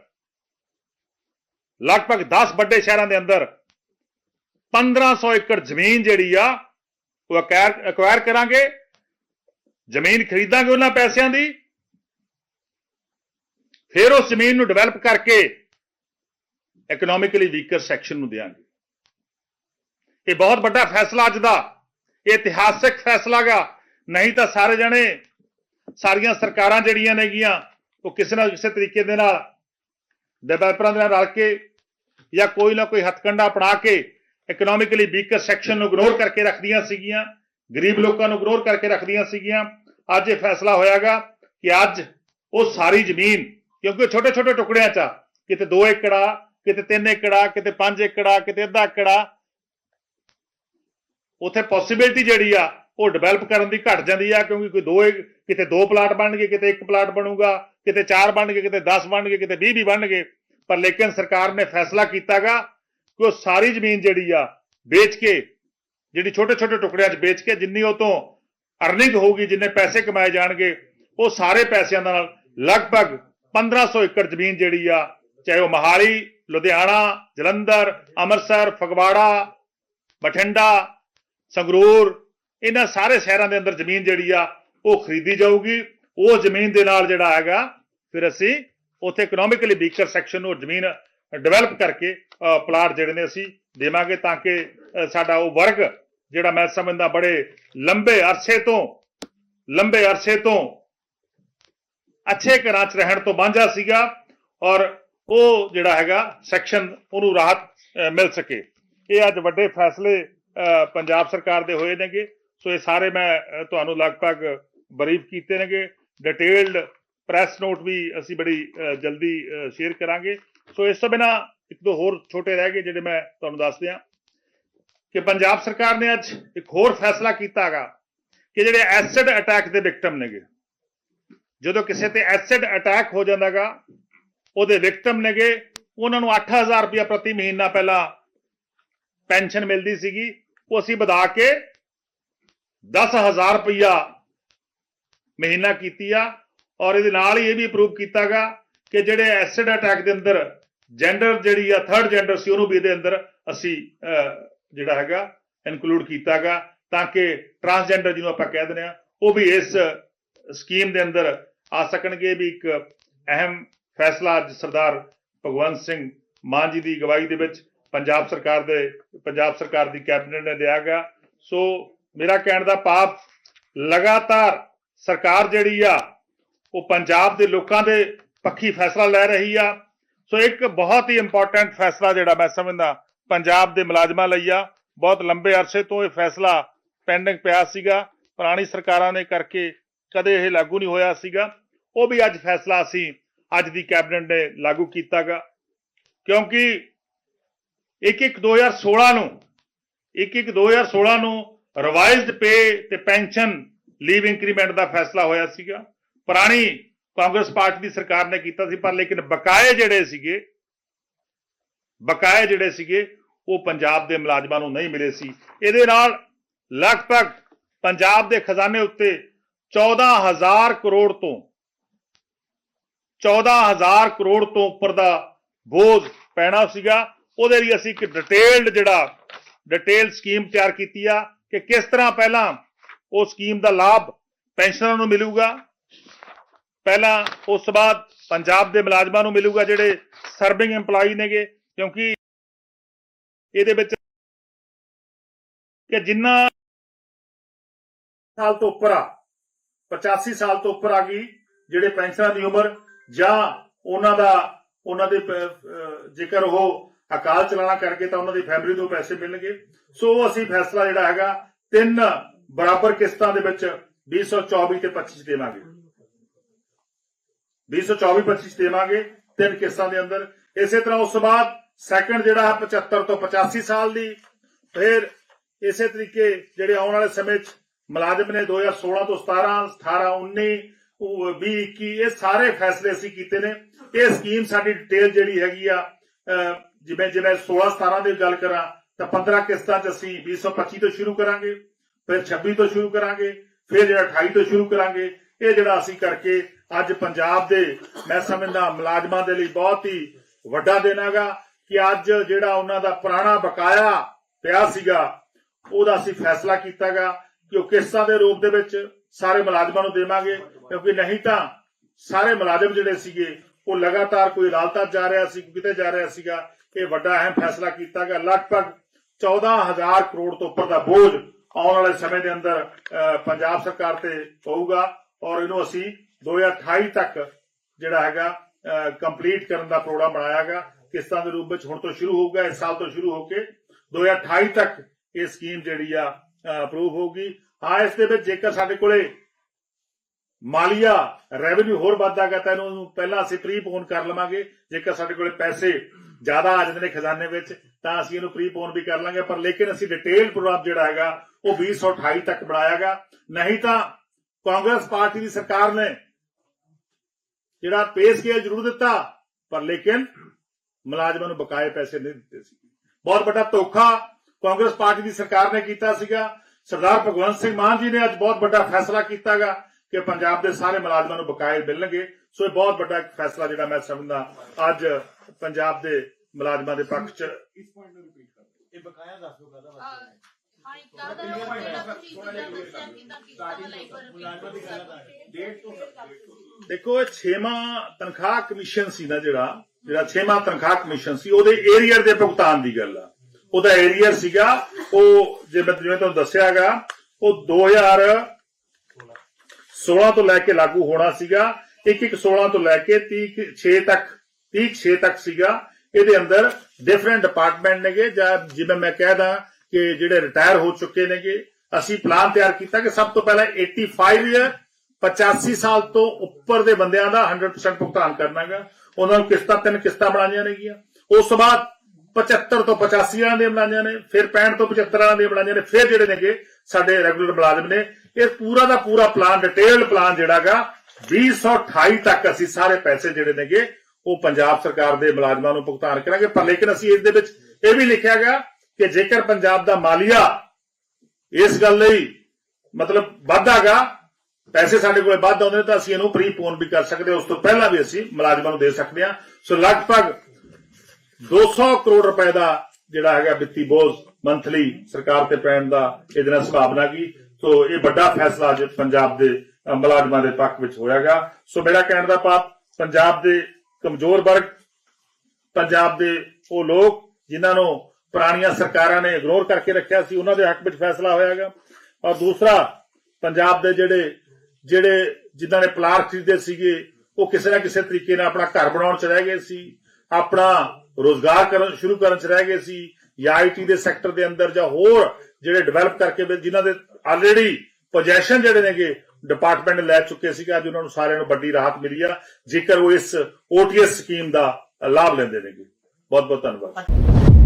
Speaker 1: ਲਗਭਗ 10 ਵੱਡੇ ਸ਼ਹਿਰਾਂ ਦੇ ਅੰਦਰ 1500 ਏਕੜ ਜ਼ਮੀਨ ਜਿਹੜੀ ਆ, ਉਹ ਅਕਵਾਇਰ ਕਰਾਂਗੇ। ਜ਼ਮੀਨ ਖਰੀਦਾਂਗੇ ਉਹਨਾਂ ਪੈਸਿਆਂ ਦੀ। ਫਿਰ ਉਸ ਜ਼ਮੀਨ ਨੂੰ ਡਿਵੈਲਪ ਕਰਕੇ ਇਕਨੋਮਿਕਲੀ ਵੀਕਰ ਸੈਕਸ਼ਨ ਨੂੰ ਦੇਾਂਗੇ ਇਹ ਬਹੁਤ ਵੱਡਾ ਫੈਸਲਾ ਅੱਜ ਦਾ। ਇਤਿਹਾਸਕ ਫੈਸਲਾ ਗਾ। ਨਹੀਂ ਤਾਂ ਸਾਰੇ ਜਣੇ ਸਾਰੀਆਂ ਸਰਕਾਰਾਂ ਜਿਹੜੀਆਂ ਨੇਗੀਆਂ, ਉਹ ਕਿਸੇ ਨਾ ਕਿਸੇ ਤਰੀਕੇ ਦੇ ਨਾਲ ਡਿਵੈਲਪਰਾਂ ਦੇ ਨਾਲ ਰਲ ਕੇ ਜਾਂ ਕੋਈ ਨਾ ਕੋਈ ਹੱਥਕੰਡਾ ਅਪਣਾ ਕੇ ਇਕਨੋਮਿਕਲੀ ਵੀਕਰ ਸੈਕਸ਼ਨ ਨੂੰ ਇਗਨੋਰ ਕਰਕੇ ਰੱਖਦੀਆਂ ਸੀਗੀਆਂ, ਗਰੀਬ ਲੋਕਾਂ ਨੂੰ ਇਗਨੋਰ ਕਰਕੇ ਰੱਖਦੀਆਂ ਸੀਗੀਆਂ। ਅੱਜ ਇਹ ਫੈਸਲਾ ਹੋਇਆਗਾ ਕਿ ਅੱਜ ਉਹ ਸਾਰੀ ਜ਼ਮੀਨ, ਕਿਉਂਕਿ ਛੋਟੇ ਛੋਟੇ ਟੁਕੜਿਆਂ 'ਚ ਆ, ਕਿਤੇ 2 ਏਕੜਾ ਕਿਤੇ 3 ਏਕੜਾ ਕਿਤੇ 5 ਏਕੜਾ ਕਿਤੇ ਅੱਧਾ ਏਕੜਾ ਉੱਥੇ ਪੋਸਿਬਿਲਿਟੀ ਜਿਹੜੀ ਆ, ਉਹ ਡਿਵੈਲਪ ਕਰਨ ਦੀ ਘਟ ਜਾਂਦੀ ਆ, ਕਿਉਂਕਿ ਕੋਈ ਦੋ ਕਿਤੇ ਦੋ ਪਲਾਟ ਬਣਨਗੇ ਕਿਤੇ ਇੱਕ ਪਲਾਟ ਬਣੂਗਾ, ਕਿਤੇ ਚਾਰ ਬਣਨਗੇ ਕਿਤੇ 10 ਬਣਨਗੇ ਕਿਤੇ 20 ਵੀ ਬਣਨਗੇ ਪਰ ਲੇਕਿਨ ਸਰਕਾਰ ਨੇ ਫੈਸਲਾ ਕੀਤਾਗਾ ਕਿ ਉਹ ਸਾਰੀ ਜ਼ਮੀਨ ਜਿਹੜੀ ਆ, ਵੇਚ ਕੇ, ਜਿਹੜੀ ਛੋਟੇ ਛੋਟੇ ਟੁਕੜਿਆਂ 'ਚ ਵੇਚ ਕੇ ਜਿੰਨੀ ਉਹ ਤੋਂ ਅਰਨਿੰਗ ਹੋਊਗੀ, ਜਿੰਨੇ ਪੈਸੇ ਕਮਾਏ ਜਾਣਗੇ, ਉਹ ਸਾਰੇ ਪੈਸਿਆਂ ਨਾਲ ਲਗਭਗ 1500 ਏਕੜ ਜ਼ਮੀਨ ਜਿਹੜੀ ਆ, ਚਾਹੇ ਉਹ ਮਹਾਲੀ, ਲੁਧਿਆਣਾ, ਜਲੰਧਰ, ਅੰਮ੍ਰਿਤਸਰ, ਫਗਵਾੜਾ, ਬਠਿੰਡਾ ਸੰਗਰੂਰ, ਇਹਨਾਂ ਸਾਰੇ ਸ਼ਹਿਰਾਂ ਦੇ ਅੰਦਰ ਜ਼ਮੀਨ ਜਿਹੜੀ ਆ, ਉਹ ਖਰੀਦੀ ਜਾਊਗੀ। ਉਹ ਜ਼ਮੀਨ ਦੇ ਨਾਲ ਜਿਹੜਾ ਹੈਗਾ, ਫਿਰ ਅਸੀਂ ਉੱਥੇ ਇਕਨੋਮਿਕਲੀ ਵੀਕਰ ਸੈਕਸ਼ਨ ਨੂੰ ਜ਼ਮੀਨ ਡਿਵੈਲਪ ਕਰਕੇ ਪਲਾਟ ਜਿਹੜੇ ਨੇ ਅਸੀਂ ਦੇਵਾਂਗੇ ਤਾਂ ਕਿ ਸਾਡਾ ਉਹ ਵਰਗ ਜਿਹੜਾ ਮੈਂ ਸਮਝਦਾ ਬੜੇ ਲੰਬੇ ਅਰਸੇ ਤੋਂ, ਲੰਬੇ ਅਰਸੇ ਤੋਂ ਅੱਛੇ ਘਰਾਂ 'ਚ ਰਹਿਣ ਤੋਂ ਵਾਂਝਾ ਸੀਗਾ ਔਰ ਉਹ ਜਿਹੜਾ ਹੈਗਾ ਸੈਕਸ਼ਨ ਉਹਨੂੰ ਰਾਹਤ ਮਿਲ ਸਕੇ। ਇਹ ਅੱਜ ਵੱਡੇ ਫੈਸਲੇ ਪੰਜਾਬ ਸਰਕਾਰ ਦੇ ਹੋਏ ਨੇਗੇ। ਸੋ ਇਹ ਸਾਰੇ ਮੈਂ ਤੁਹਾਨੂੰ ਲਗਭਗ ਬਰੀਫ ਕੀਤੇ ਨੇਗੇ। ਡਿਟੇਲਡ ਪ੍ਰੈਸ ਨੋਟ ਵੀ ਅਸੀਂ ਬੜੀ ਜਲਦੀ ਸ਼ੇਅਰ ਕਰਾਂਗੇ। ਸੋ ਇਸ ਤੋਂ ਬਿਨਾ ਇੱਕ ਦੋ ਹੋਰ ਛੋਟੇ ਰਹਿ ਗਏ ਜਿਹੜੇ ਮੈਂ ਤੁਹਾਨੂੰ ਦੱਸ ਦਿਆਂ। ਕਿ ਪੰਜਾਬ ਸਰਕਾਰ ਨੇ ਅੱਜ ਇੱਕ ਹੋਰ ਫੈਸਲਾ ਕੀਤਾ ਕੀਤਾਗਾ ਕਿ ਜਿਹੜੇ ਐਸਿਡ ਅਟੈਕ ਦੇ ਵਿਕਟਮ ਨੇਗੇ। ਜਦੋਂ ਕਿਸੇ ਤੇ ਐਸਿਡ ਅਟੈਕ ਹੋ ਜਾਂਦਾਗਾ ਉਹਦੇ ਵਿਕਟਮ ਨੇਗੇ। ਉਹਨਾਂ ਨੂੰ 8000 ਰੁਪਇਆ ਪ੍ਰਤੀ ਮਹੀਨਾ ਪਹਿਲਾਂ ਪੈਨਸ਼ਨ ਮਿਲਦੀ ਸੀਗੀ, ਉਹ ਅਸੀਂ ਵਧਾ ਕੇ 10000 ਰੁਪਇਆ ਮਹੀਨਾ ਕੀਤੀ ਆ, ਔਰ ਇਹਦੇ ਨਾਲ ਹੀ ਇਹ ਵੀ ਅਪਰੂਵ ਕੀਤਾਗਾ ਕਿ ਜਿਹੜੇ ਐਸਿਡ ਅਟੈਕ ਦੇ ਅੰਦਰ ਜੈਂਡਰ ਜਿਹੜੀ ਆ ਥਰਡ ਜੈਂਡਰ ਸੀ, ਉਹਨੂੰ ਵੀ ਇਹਦੇ ਅੰਦਰ ਅਸੀਂ ਜਿਹੜਾ ਹੈਗਾ ਇਨਕਲੂਡ ਕੀਤਾਗਾ ਤਾਂ ਕਿ ਟਰਾਂਸਜੈਂਡਰ ਜਿਹਨੂੰ ਆਪਾਂ ਕਹਿ ਦਿੰਦੇ ਆ, ਉਹ ਵੀ ਇਸ ਸਕੀਮ ਦੇ ਅੰਦਰ ਆ ਸਕਣਗੇ ਇਹ ਵੀ ਇੱਕ ਅਹਿਮ ਫੈਸਲਾ ਅੱਜ ਸਰਦਾਰ ਭਗਵੰਤ ਸਿੰਘ ਮਾਨ ਜੀ ਦੀ ਅਗਵਾਈ ਦੇ ਵਿੱਚ ਪੰਜਾਬ ਸਰਕਾਰ ਦੇ, ਪੰਜਾਬ ਸਰਕਾਰ ਦੀ ਕੈਬਨਿਟ ਨੇ ਦਿਆ ਗਿਆ। ਸੋ ਮੇਰਾ ਕਹਿਣ ਦਾ ਪਾਪ ਲਗਾਤਾਰ ਸਰਕਾਰ ਜਿਹੜੀ ਆ, ਉਹ ਪੰਜਾਬ ਦੇ ਲੋਕਾਂ ਦੇ ਪੱਖੀ ਫੈਸਲਾ ਲੈ ਰਹੀ ਆ। ਸੋ ਇੱਕ ਬਹੁਤ ਹੀ ਇੰਪੋਰਟੈਂਟ ਫੈਸਲਾ ਜਿਹੜਾ ਮੈਂ ਸਮਝਦਾ, ਪੰਜਾਬ ਦੇ ਮੁਲਾਜ਼ਮਾਂ ਲਈ ਆ। ਬਹੁਤ ਲੰਬੇ ਅਰਸੇ ਤੋਂ ਇਹ ਫੈਸਲਾ ਪੈਂਡਿੰਗ ਪਿਆ ਸੀਗਾ। ਪੁਰਾਣੀ ਸਰਕਾਰਾਂ ਨੇ ਕਰਕੇ ਕਦੇ ਇਹ ਲਾਗੂ ਨਹੀਂ ਹੋਇਆ ਸੀਗਾ। ਉਹ ਵੀ ਅੱਜ ਫੈਸਲਾ ਅਸੀਂ, ਅੱਜ ਦੀ ਕੈਬਨਿਟ ਨੇ ਲਾਗੂ ਕੀਤਾਗਾ ਕਿਉਂਕਿ 1-1 2016 ਨੂੰ 1-1 2016 ਨੂੰ ਰਿਵਾਈਜ਼ਡ ਪੇ ਤੇ ਪੈਨਸ਼ਨ ਲੀਵ ਇੰਕਰੀਮੈਂਟ ਦਾ ਫੈਸਲਾ ਹੋਇਆ ਸੀਗਾ। ਪੁਰਾਣੀ ਕਾਂਗਰਸ ਪਾਰਟੀ ਦੀ ਸਰਕਾਰ ਨੇ ਕੀਤਾ ਸੀ, ਪਰ ਲੇਕਿਨ ਬਕਾਏ ਜਿਹੜੇ ਸੀਗੇ, ਬਕਾਏ ਜਿਹੜੇ ਸੀਗੇ, ਉਹ ਪੰਜਾਬ ਦੇ ਮੁਲਾਜ਼ਮਾਂ ਨੂੰ ਨਹੀਂ ਮਿਲੇ ਸੀ। ਇਹਦੇ ਨਾਲ ਲਗਭਗ ਪੰਜਾਬ ਦੇ ਖਜ਼ਾਨੇ ਉੱਤੇ 14000 ਕਰੋੜ ਤੋਂ 14000 ਕਰੋੜ ਤੋਂ ਉੱਪਰ ਦਾ ਬੋਝ ਪੈਣਾ ਸੀਗਾ। ਉਹਦੇ ਲਈ ਅਸੀਂ ਇੱਕ ਡਿਟੇਲਡ ਜਿਹੜਾ ਡਿਟੇਲ ਸਕੀਮ ਤਿਆਰ ਕੀਤੀ ਆ ਕਿ ਕਿਸ ਤਰ੍ਹਾਂ ਪਹਿਲਾਂ ਉਹ ਸਕੀਮ ਦਾ ਲਾਭ ਪੈਨਸ਼ਨਰਾਂ ਨੂੰ ਮਿਲੂਗਾ। ਪਹਿਲਾਂ ਉਸ ਤੋਂ ਬਾਅਦ ਪੰਜਾਬ ਦੇ ਮੁਲਾਜ਼ਮਾਂ ਨੂੰ ਮਿਲੂਗਾ ਜਿਹੜੇ ਸਰਵਿੰਗ EMPLOYE ਨੇਗੇ, ਕਿਉਂਕਿ ਇਹਦੇ ਵਿੱਚ ਕਿ ਜਿੰਨਾ ਸਾਲ ਤੋਂ ਉੱਪਰ ਆ 85 ਸਾਲ ਤੋਂ ਉੱਪਰ ਆ ਗਈ ਜਿਹੜੇ ਪੈਨਸ਼ਨਰਾਂ ਦੀ ਉਮਰ ਜਾਂ ਉਹਨਾਂ ਦਾ, ਉਹਨਾਂ ਦੇ ਜੇਕਰ ਉਹ ਅਕਾਲ ਚਲਾਣਾ ਕਰਕੇ ਤਾਂ ਉਹਨਾਂ ਦੀ ਫੈਮਿਲੀ ਤੋਂ ਪੈਸੇ ਮਿਲਣਗੇ। ਸੋ ਅਸੀਂ ਫੈਸਲਾ ਜਿਹੜਾ ਹੈਗਾ, ਤਿੰਨ ਬਰਾਬਰ ਕਿਸ਼ਤਾਂ ਦੇ ਵਿੱਚ 2024 ਤੇ 25 ਦੇਵਾਂਗੇ। 2024 25 ਦੇਵਾਂਗੇ ਤਿੰਨ ਕਿਸ਼ਤਾਂ ਦੇ ਅੰਦਰ। ਇਸੇ ਤਰ੍ਹਾਂ ਉਸ ਤੋਂ ਬਾਅਦ ਸੈਕੰਡ ਜਿਹੜਾ ਹੈ 75 ਤੋਂ 85 ਸਾਲ ਦੀ। ਫਿਰ ਇਸੇ ਤਰੀਕੇ ਜਿਹੜੇ ਆਉਣ ਵਾਲੇ ਸਮੇਂ 'ਚ ਮੁਲਾਜ਼ਮ ਨੇ 2016 ਤੋਂ 17 18 19 ਉਹ 20 21 ਇਹ ਸਾਰੇ ਫੈਸਲੇ ਅਸੀਂ ਕੀਤੇ ਨੇ। ਇਹ ਸਕੀਮ ਸਾਡੀ ਡਿਟੇਲ ਜਿਹੜੀ ਹੈਗੀ ਆ ਜਿਵੇਂ ਜਿਵੇਂ 16 17 ਦੀ ਗੱਲ ਕਰਾਂ ਤਾਂ 15 ਕਿਸ਼ਤਾਂ 'ਚ ਅਸੀਂ 2025 ਤੋਂ ਸ਼ੁਰੂ ਕਰਾਂਗੇ, ਫਿਰ 26 ਤੋਂ ਸ਼ੁਰੂ ਕਰਾਂਗੇ, ਫਿਰ ਜਿਹੜਾ 28 ਤੋਂ ਸ਼ੁਰੂ ਕਰਾਂਗੇ, ਇਹ ਜਿਹੜਾ ਅਸੀਂ ਕਰਕੇ ਅੱਜ ਪੰਜਾਬ ਦੇ ਮੈਂ ਸਮਝਦਾ ਮੁਲਾਜ਼ਮਾਂ ਦੇ ਲਈ ਬਹੁਤ ਹੀ ਵੱਡਾ ਦਿਨ ਹੈਗਾ ਕਿ ਅੱਜ ਜਿਹੜਾ ਉਹਨਾਂ ਦਾ ਪੁਰਾਣਾ ਬਕਾਇਆ ਪਿਆ ਸੀਗਾ, ਉਹਦਾ ਅਸੀਂ ਫੈਸਲਾ ਕੀਤਾਗਾ ਕਿ ਉਹ ਕਿਸ਼ਤਾਂ ਦੇ ਰੂਪ ਦੇ ਵਿੱਚ ਸਾਰੇ ਮੁਲਾਜ਼ਮਾਂ ਨੂੰ ਦੇਵਾਂਗੇ, ਕਿਉਂਕਿ ਨਹੀਂ ਤਾਂ ਸਾਰੇ ਮੁਲਾਜ਼ਮ ਜਿਹੜੇ ਸੀਗੇ, ਉਹ ਲਗਾਤਾਰ ਕੋਈ ਅਦਾਲਤਾਂ 'ਚ ਜਾ ਰਿਹਾ ਸੀ ਕਿਤੇ ਜਾ ਰਿਹਾ ਸੀਗਾ ਇਹ ਵੱਡਾ ਅਹਿਮ ਫੈਸਲਾ ਕੀਤਾ ਗਿਆ। ਲਗਭਗ 14000 ਕਰੋੜ ਤੋਂ ਉੱਪਰ ਦਾ ਬੋਝ ਆਉਣ ਵਾਲੇ ਸਮੇਂ ਦੇ ਅੰਦਰ ਪੰਜਾਬ ਸਰਕਾਰ ਤੇ ਪਊਗਾ ਔਰ ਇਹਨੂੰ ਅਸੀਂ 2028 ਤੱਕ ਜਿਹੜਾ ਹੈਗਾ ਕੰਪਲੀਟ ਕਰਨ ਦਾ ਪ੍ਰੋਗਰਾਮ ਬਣਾਇਆ ਬਣਾਇਆਗਾ ਕਿਸ਼ਤਾਂ ਦੇ ਰੂਪ ਵਿੱਚ ਹੁਣ ਤੋਂ ਸ਼ੁਰੂ ਹੋਊਗਾ, ਇਸ ਸਾਲ ਤੋਂ ਸ਼ੁਰੂ ਹੋ ਕੇ 2028 ਤੱਕ ਇਹ ਸਕੀਮ ਜਿਹੜੀ ਆ ਅਪਰੂਵ ਹੋਊਗੀ। ਹਾਂ, ਇਸ ਦੇ ਵਿੱਚ ਜੇਕਰ ਸਾਡੇ ਕੋਲੇ ਮਾਲੀਆ ਰੈਵਨਿਊ ਹੋਰ ਵੱਧਦਾ ਵੱਧਦਾਗਾ ਤਾਂ ਇਹਨੂੰ ਪਹਿਲਾਂ ਅਸੀਂ ਪ੍ਰੀਪੋਨ ਕਰ ਲਵਾਂਗੇ। ਜੇਕਰ ਸਾਡੇ ਕੋਲੇ ਪੈਸੇ ਜ਼ਿਆਦਾ ਆ ਜਾਂਦੇ ਨੇ ਖਜ਼ਾਨੇ ਵਿੱਚ, ਤਾਂ ਅਸੀਂ ਇਹਨੂੰ ਪ੍ਰੀਪੋਨ ਵੀ ਕਰ ਲਾਂਗੇ, ਪਰ ਲੇਕਿਨ ਅਸੀਂ ਡਿਟੇਲ ਪ੍ਰੋਗਰਾਮ ਜਿਹੜਾ ਹੈਗਾ, ਉਹ 2028 ਤੱਕ ਬਣਾਇਆਗਾ। ਨਹੀਂ ਤਾਂ ਕਾਂਗਰਸ ਪਾਰਟੀ ਦੀ ਸਰਕਾਰ ਨੇ ਜਿਹੜਾ ਪੇ ਸਕੇਲ ਜ਼ਰੂਰ ਦਿੱਤਾ, ਪਰ ਲੇਕਿਨ ਮੁਲਾਜ਼ਮਾਂ ਨੂੰ ਬਕਾਏ ਪੈਸੇ ਨਹੀਂ ਦਿੱਤੇ ਸੀ। ਬਹੁਤ ਵੱਡਾ ਧੋਖਾ ਕਾਂਗਰਸ ਪਾਰਟੀ ਦੀ ਸਰਕਾਰ ਨੇ ਕੀਤਾ ਸੀਗਾ। ਸਰਦਾਰ ਭਗਵੰਤ ਸਿੰਘ ਮਾਨ ਜੀ ਨੇ ਅੱਜ ਬਹੁਤ ਵੱਡਾ ਫੈਸਲਾ ਕੀਤਾਗਾ ਕਿ ਪੰਜਾਬ ਦੇ ਸਾਰੇ ਮੁਲਾਜ਼ਮਾਂ ਨੂੰ ਬਕਾਏ ਮਿਲਣਗੇ। ਸੋ ਇਹ ਬਹੁਤ ਵੱਡਾ ਫੈਸਲਾ ਜਿਹੜਾ ਮੈਂ ਸਮਝਦਾ ਅੱਜ ਪੰਜਾਬ ਦੇ ਮੁਲਾਜ਼ਮਾਂ ਦੇ ਪੱਖ 'ਚ।
Speaker 2: ਇਸ ਪੁਆਇੰਟ ਨੂੰ ਰਿਪੀਟ ਕਰ ਇਹ ਬਕਾਇਆ ਦੱਸ ਦਿਓ ਕਾਹਦਾ
Speaker 3: ਹਾਂ ਇੱਕ ਤਾਂ ਦਾ ਉਹ ਜਿਹੜਾ ਤੁਸੀਂ ਜਿਹੜਾ ਦੱਸਿਆ ਕਿ ਤਾਂ ਕਿਸਾਂ ਲਈ ਪਰ
Speaker 2: ਮੁਲਾਜ਼ਮਾਂ ਦੀ ਗੱਲ ਆ ਡੇਟ ਤੋਂ
Speaker 1: ਦੇਖੋ ਇਹ ਛੇਵਾਂ ਤਨਖਾਹ ਕਮਿਸ਼ਨ ਸੀ ਨਾ ਜਿਹੜਾ ਜਿਹੜਾ ਛੇਵਾਂ ਤਨਖਾਹ ਕਮਿਸ਼ਨ ਸੀ ਉਹਦੇ ਏਰੀਅਰ ਦੇ ਭੁਗਤਾਨ ਦੀ ਗੱਲ ਆ। ਉਹਦਾ ਏਰੀਅਰ ਸੀਗਾ ਉਹ ਜਿਵੇਂ ਜਿਵੇਂ ਤੁਹਾਨੂੰ ਦੱਸਿਆਗਾ ਉਹ 2016 ਤੋਂ ਲੈ ਕੇ ਲਾਗੂ ਹੋਣਾ ਸੀਗਾ ਇੱਕ ਇੱਕ 16 ਤੋਂ ਲੈ ਕੇ 30 6 ਤੱਕ 30 6 ਤੱਕ ਸੀਗਾ। ਇਹਦੇ ਅੰਦਰ ਡਿਫਰੈਂਟ ਡਿਪਾਰਟਮੈਂਟ ਨੇਗੇ, ਜਾਂ ਜਿਵੇਂ ਮੈਂ ਕਹਿਦਾ ਕਿ ਜਿਹੜੇ ਰਿਟਾਇਰ ਹੋ ਚੁੱਕੇ ਨੇਗੇ, ਅਸੀਂ ਪਲਾਨ ਤਿਆਰ ਕੀਤਾ ਕਿ ਸਭ ਤੋਂ ਪਹਿਲਾਂ 85 ਇਅਰ 85 ਸਾਲ ਤੋਂ ਉੱਪਰ ਦੇ ਬੰਦਿਆਂ ਦਾ 100% ਭੁਗਤਾਨ ਕਰਨਾਗਾ। ਉਹਨਾਂ ਨੂੰ ਕਿਸ਼ਤਾਂ, ਤਿੰਨ ਕਿਸ਼ਤਾਂ ਬਣਾਈਆਂ ਨੇਗੀਆਂ। ਉਸ ਤੋਂ ਬਾਅਦ 75 ਤੋਂ 85 ਵਾਲਿਆਂ ਦੀਆਂ ਬਣਾਈਆਂ ਨੇ, ਫਿਰ 65 ਤੋਂ 75 ਵਾਲਿਆਂ ਦੀਆਂ ਬਣਾਈਆਂ ਨੇ, ਫਿਰ ਜਿਹੜੇ ਨੇਗੇ ਸਾਡੇ ਰੈਗੂਲਰ ਮੁਲਾਜ਼ਮ ਨੇ। ਇਹ ਪੂਰਾ ਦਾ ਪੂਰਾ ਪਲਾਨ ਡਿਟੇਲਡ ਪਲਾਨ ਜਿਹੜਾਗਾ 2028 ਤੱਕ ਅਸੀਂ ਸਾਰੇ ਪੈਸੇ ਜਿਹੜੇ ਨੇਗੇ ਉਹ ਪੰਜਾਬ ਸਰਕਾਰ ਦੇ ਮੁਲਾਜ਼ਮਾਂ ਨੂੰ ਭੁਗਤਾਨ ਕਰਾਂਗੇ। ਪਰ ਲੇਕਿਨ ਅਸੀਂ ਇਸ ਦੇ ਵਿੱਚ ਇਹ ਵੀ ਲਿਖਿਆ ਗਿਆ ਕਿ ਜੇਕਰ ਪੰਜਾਬ ਦਾ ਮਾਲੀਆ ਇਸ ਗੱਲ ਲਈ ਮਤਲਬ ਵਾਧਾਗਾ ਪੈਸੇ ਸਾਡੇ ਕੋਲੇ ਵੱਧ ਆਉਂਦੇ ਤਾਂ ਅਸੀਂ ਇਹਨੂੰ ਪ੍ਰੀਪੋਨ ਵੀ ਕਰ ਸਕਦੇ ਉਸ ਤੋਂ ਪਹਿਲਾਂ ਵੀ ਅਸੀਂ ਮੁਲਾਜ਼ਮਾਂ ਨੂੰ ਦੇ ਸਕਦੇ ਹਾਂ। ਸੋ ਲਗਭਗ 200 ਕਰੋੜ ਰੁਪਏ ਦਾ ਜਿਹੜਾ ਹੈਗਾ ਵਿੱਤੀ ਬੋਝ ਮੰਥਲੀ ਸਰਕਾਰ ਤੇ ਪੈਣ ਦਾ ਇਹਦੇ ਨਾਲ ਸੰਭਾਵਨਾ ਕੀ ਸੋ ਇਹ ਵੱਡਾ ਫੈਸਲਾ ਅੱਜ ਪੰਜਾਬ ਦੇ ਮੁਲਾਜ਼ਮਾਂ ਦੇ ਪੱਖ ਵਿੱਚ ਹੋਇਆਗਾ। ਸੋ ਮੇਰਾ ਕਹਿਣ ਦਾ ਪਾਪ ਪੰਜਾਬ ਦੇ ਕਮਜ਼ੋਰ ਵਰਗ, ਪੰਜਾਬ ਦੇ ਉਹ ਲੋਕ ਜਿਨ੍ਹਾਂ ਨੂੰ ਪੁਰਾਣੀਆਂ ਸਰਕਾਰਾਂ ਨੇ ਇਗਨੋਰ ਕਰਕੇ ਰੱਖਿਆ ਸੀ, ਉਹਨਾਂ ਦੇ ਹੱਕ ਵਿੱਚ ਫੈਸਲਾ ਹੋਇਆਗਾ ਔਰ ਦੂਸਰਾ, ਪੰਜਾਬ ਦੇ ਜਿਹੜੇ ਜਿਹੜੇ ਜਿਨ੍ਹਾਂ ਨੇ ਪਲਾਟ ਖਰੀਦੇ ਸੀਗੇ, ਉਹ ਕਿਸੇ ਨਾ ਕਿਸੇ ਤਰੀਕੇ ਨਾਲ ਆਪਣਾ ਘਰ ਬਣਾਉਣ ਚ ਰਹਿ ਗਏ ਸੀ, ਆਪਣਾ ਰੋਜ਼ਗਾਰ ਕਰਨ, ਸ਼ੁਰੂ ਕਰਨ ਚ ਰਹਿ ਗਏ ਸੀ, ਜਾਂ ਆਈਟੀ ਦੇ ਸੈਕਟਰ ਦੇ ਅੰਦਰ ਜਾਂ ਹੋਰ ਜਿਹੜੇ ਡਿਵੈਲਪ ਕਰਕੇ ਜਿਨ੍ਹਾਂ ਦੇ ਆਲਰੇਡੀ ਪੋਜੈਸ਼ਨ ਜਿਹੜੇ ਨੇਗੇ ਡਿਪਾਰਟਮੈਂਟ ਲੈ ਚੁੱਕੇ ਸੀਗੇ, ਅੱਜ ਉਹਨਾਂ ਨੂੰ ਸਾਰਿਆਂ ਨੂੰ ਵੱਡੀ ਰਾਹਤ ਮਿਲੀ ਆ। ਜੇਕਰ ਉਹ ਇਸ ਓਟੀਐਸ ਸਕੀਮ ਦਾ ਲਾਭ ਲੈਂਦੇ ਨੇਗੇ। ਬਹੁਤ ਬਹੁਤ ਧੰਨਵਾਦ।